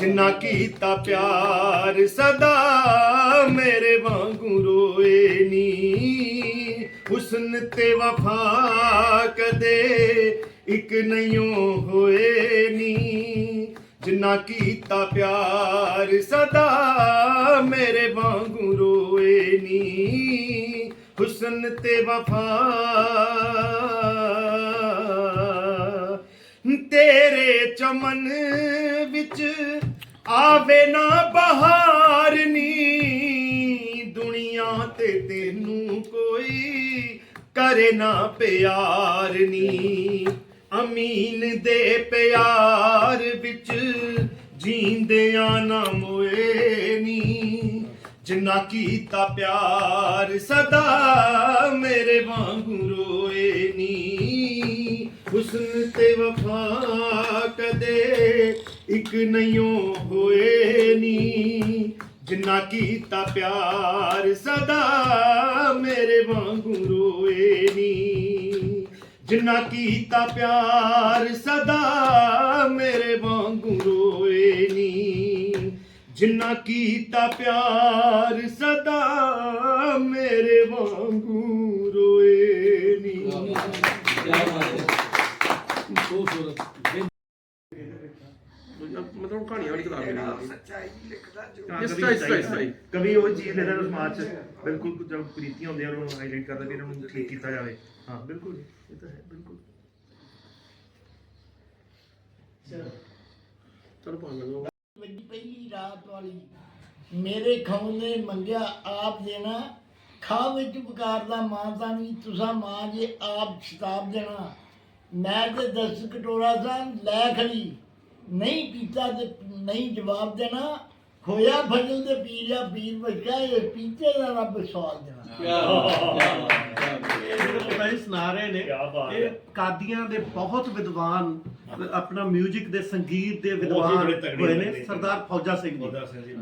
ਜਿੰਨਾ ਕੀਤਾ ਪਿਆਰ ਸਦਾ ਮੇਰੇ ਵਾਂਗੂ ਰੋਏ ਨੀ। ਹੁਸਨ ਤੇ ਵਫਾ ਕਦੇ ਇੱਕ ਨਹੀਂਓ ਹੋਏ ਨੀ। ਜਿੰਨਾ ਕੀਤਾ ਪਿਆਰ ਸਦਾ ਮੇਰੇ ਵਾਂਗੂ ਰੋਏ ਨੀ। ਹੁਸਨ ਤੇ ਵਫਾ ਤੇਰੇ ਚਮਨ ਵਿੱਚ ਆਵੇ ਨਾ ਬਹਾਰ ਨੀ। ਦੁਨੀਆ ਤੇ ਤੈਨੂੰ ਕੋਈ ਕਰੇ ਨਾ ਪਿਆਰ ਨੀ। ਅਮੀਨ ਦੇ ਪਿਆਰ ਵਿੱਚ ਜੀਂਦਿਆਂ ਨਾ ਮੋਏ ਨੀ। ਜਿੰਨਾ ਕੀਤਾ ਪਿਆਰ ਸਦਾ ਮੇਰੇ ਵਾਂਗੂ ਰੋਏ ਨੀ। ਹੁਸਨ ਤੇ ਵਫਾ ਕਦੇ ਇੱਕ ਨਹੀਂ ਹੋਏ ਨੀ। ਜਿੰਨਾ ਕੀਤਾ ਪਿਆਰ ਸਦਾ ਮੇਰੇ ਵਾਂਗੂ ਰੋਏ ਨੀ। ਜਿੰਨਾ ਕੀਤਾ ਪਿਆਰ ਸਦਾ ਮੇਰੇ ਵਾਂਗੂ ਰੋਏ ਨੀ ਜਿੰਨਾ ਕੀਤਾ ਪਿਆਰ ਸਦਾ ਮੇਰੇ ਵਾਂਗੂ ਰੋਏ ਨੀ ਖੂਬਸੂਰਤ ਮਤਲਬ ਕਹਾਣੀਆਂ ਵਾਲੀ ਕਿਤਾਬ ਹੈ ਸੱਚਾਈ ਲਿਖਦਾ ਜੋ ਇਸ ਤਰ੍ਹਾਂ ਇਸ ਤਰ੍ਹਾਂ ਇਸ ਤਰ੍ਹਾਂ ਹੀ। ਕਵੀ ਉਹ ਚੀਜ਼ ਲੈਦਾ ਜੋ ਸਮਾਜ ਚ ਬਿਲਕੁਲ ਜਦ ਕੁਰੀਤੀਆਂ ਹੁੰਦੀਆਂ ਉਹਨਾਂ ਨੂੰ ਹਾਈਲਾਈਟ ਕਰਦਾ ਵੀ ਇਹਨਾਂ ਨੂੰ ਠੀਕ ਕੀਤਾ ਜਾਵੇ। ਹਾਂ ਬਿਲਕੁਲ। ਜੀ, ਇਹ ਤਾਂ ਹੈ ਬਿਲਕੁਲ। ਚਲੋ ਪਾ ਲਓ ਵੱਡੀ ਪਹਿਲੀ ਰਾਤ ਵਾਲੀ ਮੇਰੇ ਖਾਉ ਨੇ ਮੰਗਿਆ ਆਪ ਦੇਣਾ। ਖਾ ਵਿੱਚ ਪੁਕਾਰਦਾ ਮਾਂ ਤਾਂ ਨਹੀਂ ਤੁਸਾਂ ਮਾਂ ਜੇ ਆਪ ਸ਼ਤਾਬ ਦੇਣਾ। ਮੈਂ ਤੇ ਦਸ ਕਟੋਰਾ ਸਾਂ ਲੈ ਖੜੀ। ਨਹੀਂ ਪੀਤਾ ਤੇ ਨਹੀਂ ਜਵਾਬ ਦੇਣਾ। ਖੋਇਆ ਫਜ਼ਲ ਦੇ ਪੀਰ ਜਾਂ ਪੀਰ ਬਚਾ ਇਹ ਪੀਤੇ ਦਾ ਰੱਬ ਸਵਾਲ ਦੇਣਾ। ਇਹ ਜਿਹੜੇ ਪਿਤਾ ਜੀ ਸੁਣਾ ਰਹੇ ਨੇ ਇਹ ਕਾਦੀਆਂ ਦੇ ਬਹੁਤ ਵਿਦਵਾਨ ਆਪਣਾ 뮤직 ਦੇ ਸੰਗੀਤ ਦੇ ਵਿਦਵਾਨ ਹੋਏ ਨੇ। ਨੇ ਸਰਦਾਰ ਫੌਜਾ ਸਿੰਘ ਜੀ।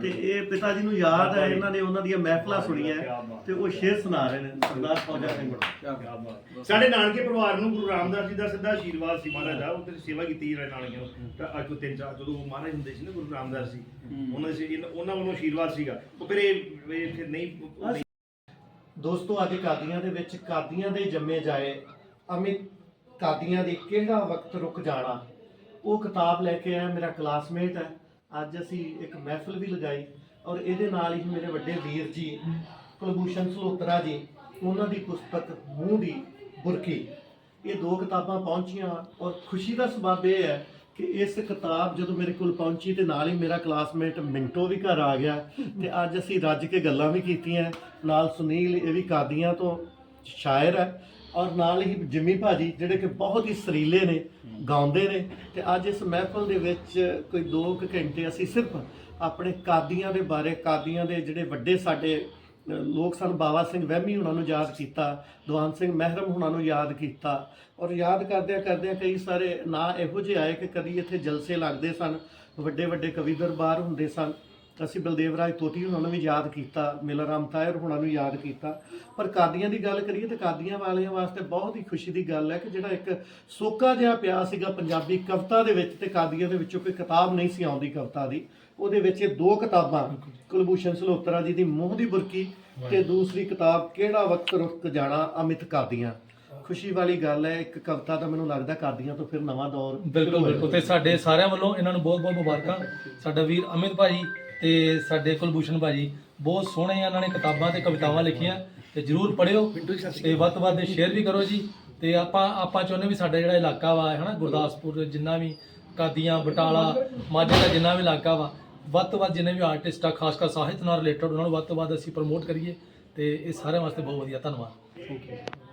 ਤੇ ਇਹ ਪਿਤਾ ਜੀ ਨੂੰ ਯਾਦ ਹੈ ਇਹਨਾਂ ਨੇ ਉਹਨਾਂ ਦੀਆਂ ਮਹਿਫਲਾਂ ਸੁਣੀਆਂ। ਤੇ ਉਹ ਸ਼ੇਰ ਸੁਣਾ ਰਹੇ ਨੇ ਸਰਦਾਰ ਫੌਜਾ ਸਿੰਘ ਸਾਡੇ ਨਾਨਕੇ ਪਰਿਵਾਰ ਨੂੰ ਗੁਰੂ ਰਾਮਦਾਸ ਜੀ ਦਾ ਸਿੱਧਾ ਆਸ਼ੀਰਵਾਦ ਸੀ ਮਹਾਰਾਜ ਦਾ ਉੱਥੇ ਸੇਵਾ ਕੀਤੀ ਜਿਹੜੇ ਨਾਨਕਿਆਂ ਨੂੰ। ਤਾਂ ਅੱਜ ਤੋਂ ਤਿੰਨ ਚਾਰ ਜਦੋਂ ਉਹ ਮਹਾਰਾਜ ਹੁੰਦੇ ਸੀ ਨਾ ਗੁਰੂ ਰਾਮਦਾਸ ਜੀ ਉਹਨਾਂ ਦੇ ਸੀ- ਉਹਨਾਂ ਵੱਲੋਂ ਆਸ਼ੀਰਵਾਦ ਸੀਗਾ। ਉਹ ਫਿਰ ਇਹ ਫਿਰ ਨਹੀਂ ਦੋਸਤੋ, ਅੱਜ ਕਾਦੀਆਂ ਦੇ ਵਿੱਚ ਕਾਦੀਆਂ ਦੇ ਜੰਮੇ ਜਾਏ, ਅਮਿਤ ਕਾਦੀਆਂ ਦੀ ਕਿਹੜਾ ਵਕਤ ਰੁਕ ਜਾਣਾ? ਉਹ ਕਿਤਾਬ ਲੈ ਕੇ ਆਇਆ ਮੇਰਾ ਕਲਾਸਮੇਟ ਹੈ। ਅੱਜ ਅਸੀਂ ਇੱਕ ਮਹਿਫਲ ਵੀ ਲਗਾਈ ਔਰ ਇਹਦੇ ਨਾਲ ਹੀ ਮੇਰੇ ਵੱਡੇ ਵੀਰ ਜੀ, ਕੁਲਭੂਸ਼ਣ ਸਲੋਤਰਾ ਜੀ, ਉਹਨਾਂ ਦੀ ਪੁਸਤਕ ਮੂੰਹ ਦੀ ਬੁਰਕੀ। ਇਹ ਦੋ ਕਿਤਾਬਾਂ ਪਹੁੰਚੀਆਂ ਔਰ ਖੁਸ਼ੀ ਦਾ ਸਬਬ ਇਹ ਹੈ ਕਿ ਇਸ ਕਿਤਾਬ ਜਦੋਂ ਮੇਰੇ ਕੋਲ ਪਹੁੰਚੀ ਤੇ ਨਾਲ ਹੀ ਮੇਰਾ ਕਲਾਸਮੇਟ ਮਿੰਟੋ ਵੀ ਘਰ ਆ ਗਿਆ ਤੇ ਅੱਜ ਅਸੀਂ ਰੱਜ ਕੇ ਗੱਲਾਂ ਵੀ ਕੀਤੀਆਂ, ਨਾਲ ਸੁਨੀਲ ਇਹ ਵੀ ਕਾਦੀਆਂ ਤੋਂ ਸ਼ਾਇਰ ਹੈ ਔਰ ਨਾਲ ਹੀ ਜਿਮੀ ਭਾਜੀ ਜਿਹੜੇ ਕਿ ਬਹੁਤ ਹੀ ਸਰੀਲੇ ਨੇ, ਗਾਉਂਦੇ ਨੇ ਤੇ ਅੱਜ ਇਸ ਮਹਿਫਲ ਦੇ ਵਿੱਚ ਕੋਈ 2 ਘੰਟੇ ਅਸੀਂ ਸਿਰਫ ਆਪਣੇ ਕਾਦੀਆਂ ਦੇ ਬਾਰੇ, ਕਾਦੀਆਂ ਦੇ ਜਿਹੜੇ ਵੱਡੇ ਸਾਡੇ ਲੋਕ ਸਨ, ਬਾਵਾ ਸਿੰਘ ਵਹਿਮੀ ਉਹਨਾਂ ਨੂੰ ਯਾਦ ਕੀਤਾ ਦਵਾਨ ਸਿੰਘ ਮਹਿਰਮ ਉਹਨਾਂ ਨੂੰ ਯਾਦ ਕੀਤਾ ਔਰ ਯਾਦ ਕਰਦਿਆਂ ਕਰਦਿਆਂ ਕਈ ਸਾਰੇ ਨਾਂ ਇਹੋ ਜਿਹੇ ਆਏ ਕਿ ਕਦੀ ਇੱਥੇ ਜਲਸੇ ਲੱਗਦੇ ਸਨ, ਵੱਡੇ ਵੱਡੇ ਕਵੀ ਦਰਬਾਰ ਹੁੰਦੇ ਸਨ। ਅਸੀਂ ਬਲਦੇਵ ਰਾਜ ਤੋਤੀ ਉਹਨਾਂ ਨੂੰ ਵੀ ਯਾਦ ਕੀਤਾ, ਮੇਲਾ ਰਾਮ ਤਾਇਰ ਉਹਨਾਂ ਨੂੰ ਯਾਦ ਕੀਤਾ। ਪਰ ਕਾਦੀਆਂ ਦੀ ਗੱਲ ਕਰੀਏ ਤੇ ਕਾਦੀਆਂ ਵਾਲਿਆਂ ਵਾਸਤੇ ਬਹੁਤ ਹੀ ਖੁਸ਼ੀ ਦੀ ਗੱਲ ਹੈ ਕਿ ਜਿਹੜਾ ਇੱਕ ਸੋਕਾ ਜਿਹਾ ਪਿਆ ਸੀਗਾ ਪੰਜਾਬੀ ਕਵਿਤਾ ਦੇ ਵਿੱਚ ਤੇ ਕਾਦੀਆਂ ਦੇ ਵਿੱਚੋਂ ਕੋਈ ਕਿਤਾਬ ਨਹੀਂ ਸੀ ਆਉਂਦੀ ਕਵਿਤਾ ਦੀ। ਉਹਦੇ ਵਿੱਚ ਇਹ ਦੋ ਕਿਤਾਬਾਂ ਕੁਲਭੂਸ਼ਣ ਸਲੋਤਰਾ ਜੀ ਦੀ ਮੂੰਹ ਦੀ ਬੁਰਕੀ ਤੇ ਦੂਸਰੀ ਕਿਤਾਬ ਕਿਹੜਾ ਵਕਤ ਰੁਕ ਜਾਣਾ ਅਮਿਤ ਕਾਦੀਆਂ ਖੁਸ਼ੀ ਵਾਲੀ ਗੱਲ ਹੈ ਇੱਕ ਕਵਿਤਾ ਦਾ ਮੈਨੂੰ ਲੱਗਦਾ ਕਾਦੀਆਂ ਤੋਂ ਫਿਰ ਨਵਾਂ ਦੌਰ ਬਿਲਕੁਲ ਬਿਲਕੁਲ। ਤੇ ਸਾਡੇ ਸਾਰਿਆਂ ਵੱਲੋਂ ਇਹਨਾਂ ਨੂੰ ਬਹੁਤ ਬਹੁਤ ਮੁਬਾਰਕਾਂ। ਸਾਡਾ ਵੀਰ ਅਮਿਤ ਭਾਜੀ ਤੇ ਸਾਡੇ ਕੁਲਭੂਸ਼ਣ ਭਾਜੀ ਬਹੁਤ ਸੋਹਣੇ ਇਹਨਾਂ ਨੇ ਕਿਤਾਬਾਂ ਤੇ ਕਵਿਤਾਵਾਂ ਲਿਖੀਆਂ। ਤੇ ਜਰੂਰ ਪੜਿਓ ਤੇ ਵੱਧ ਤੋਂ ਵੱਧ ਸ਼ੇਅਰ ਵੀ ਕਰੋ ਜੀ। ਤੇ ਆਪਾਂ ਆਪਾਂ ਚਾਹੁੰਦੇ ਵੀ ਸਾਡਾ ਜਿਹੜਾ ਇਲਾਕਾ ਵਾ ਹਨਾ ਗੁਰਦਾਸਪੁਰ ਜਿੰਨਾ ਵੀ ਕਾਦੀਆਂ ਬਟਾਲਾ ਮਾਝੇ ਦਾ ਜਿੰਨਾ ਵੀ ਇਲਾਕਾ ਵਾ ਵੱਧ ਤੋਂ ਵੱਧ ਜਿੰਨੇ ਵੀ ਆਰਟਿਸਟ ਆ, ਖਾਸ ਕਰ ਸਾਹਿਤ ਨਾਲ ਰਿਲੇਟਡ ਉਹਨਾਂ ਨੂੰ ਵੱਧ ਤੋਂ ਵੱਧ ਅਸੀਂ ਪ੍ਰਮੋਟ ਕਰੀਏ ਤੇ ਇਹ ਸਾਰਿਆਂ ਵਾਸਤੇ ਬਹੁਤ ਵਧੀਆ, ਧੰਨਵਾਦ।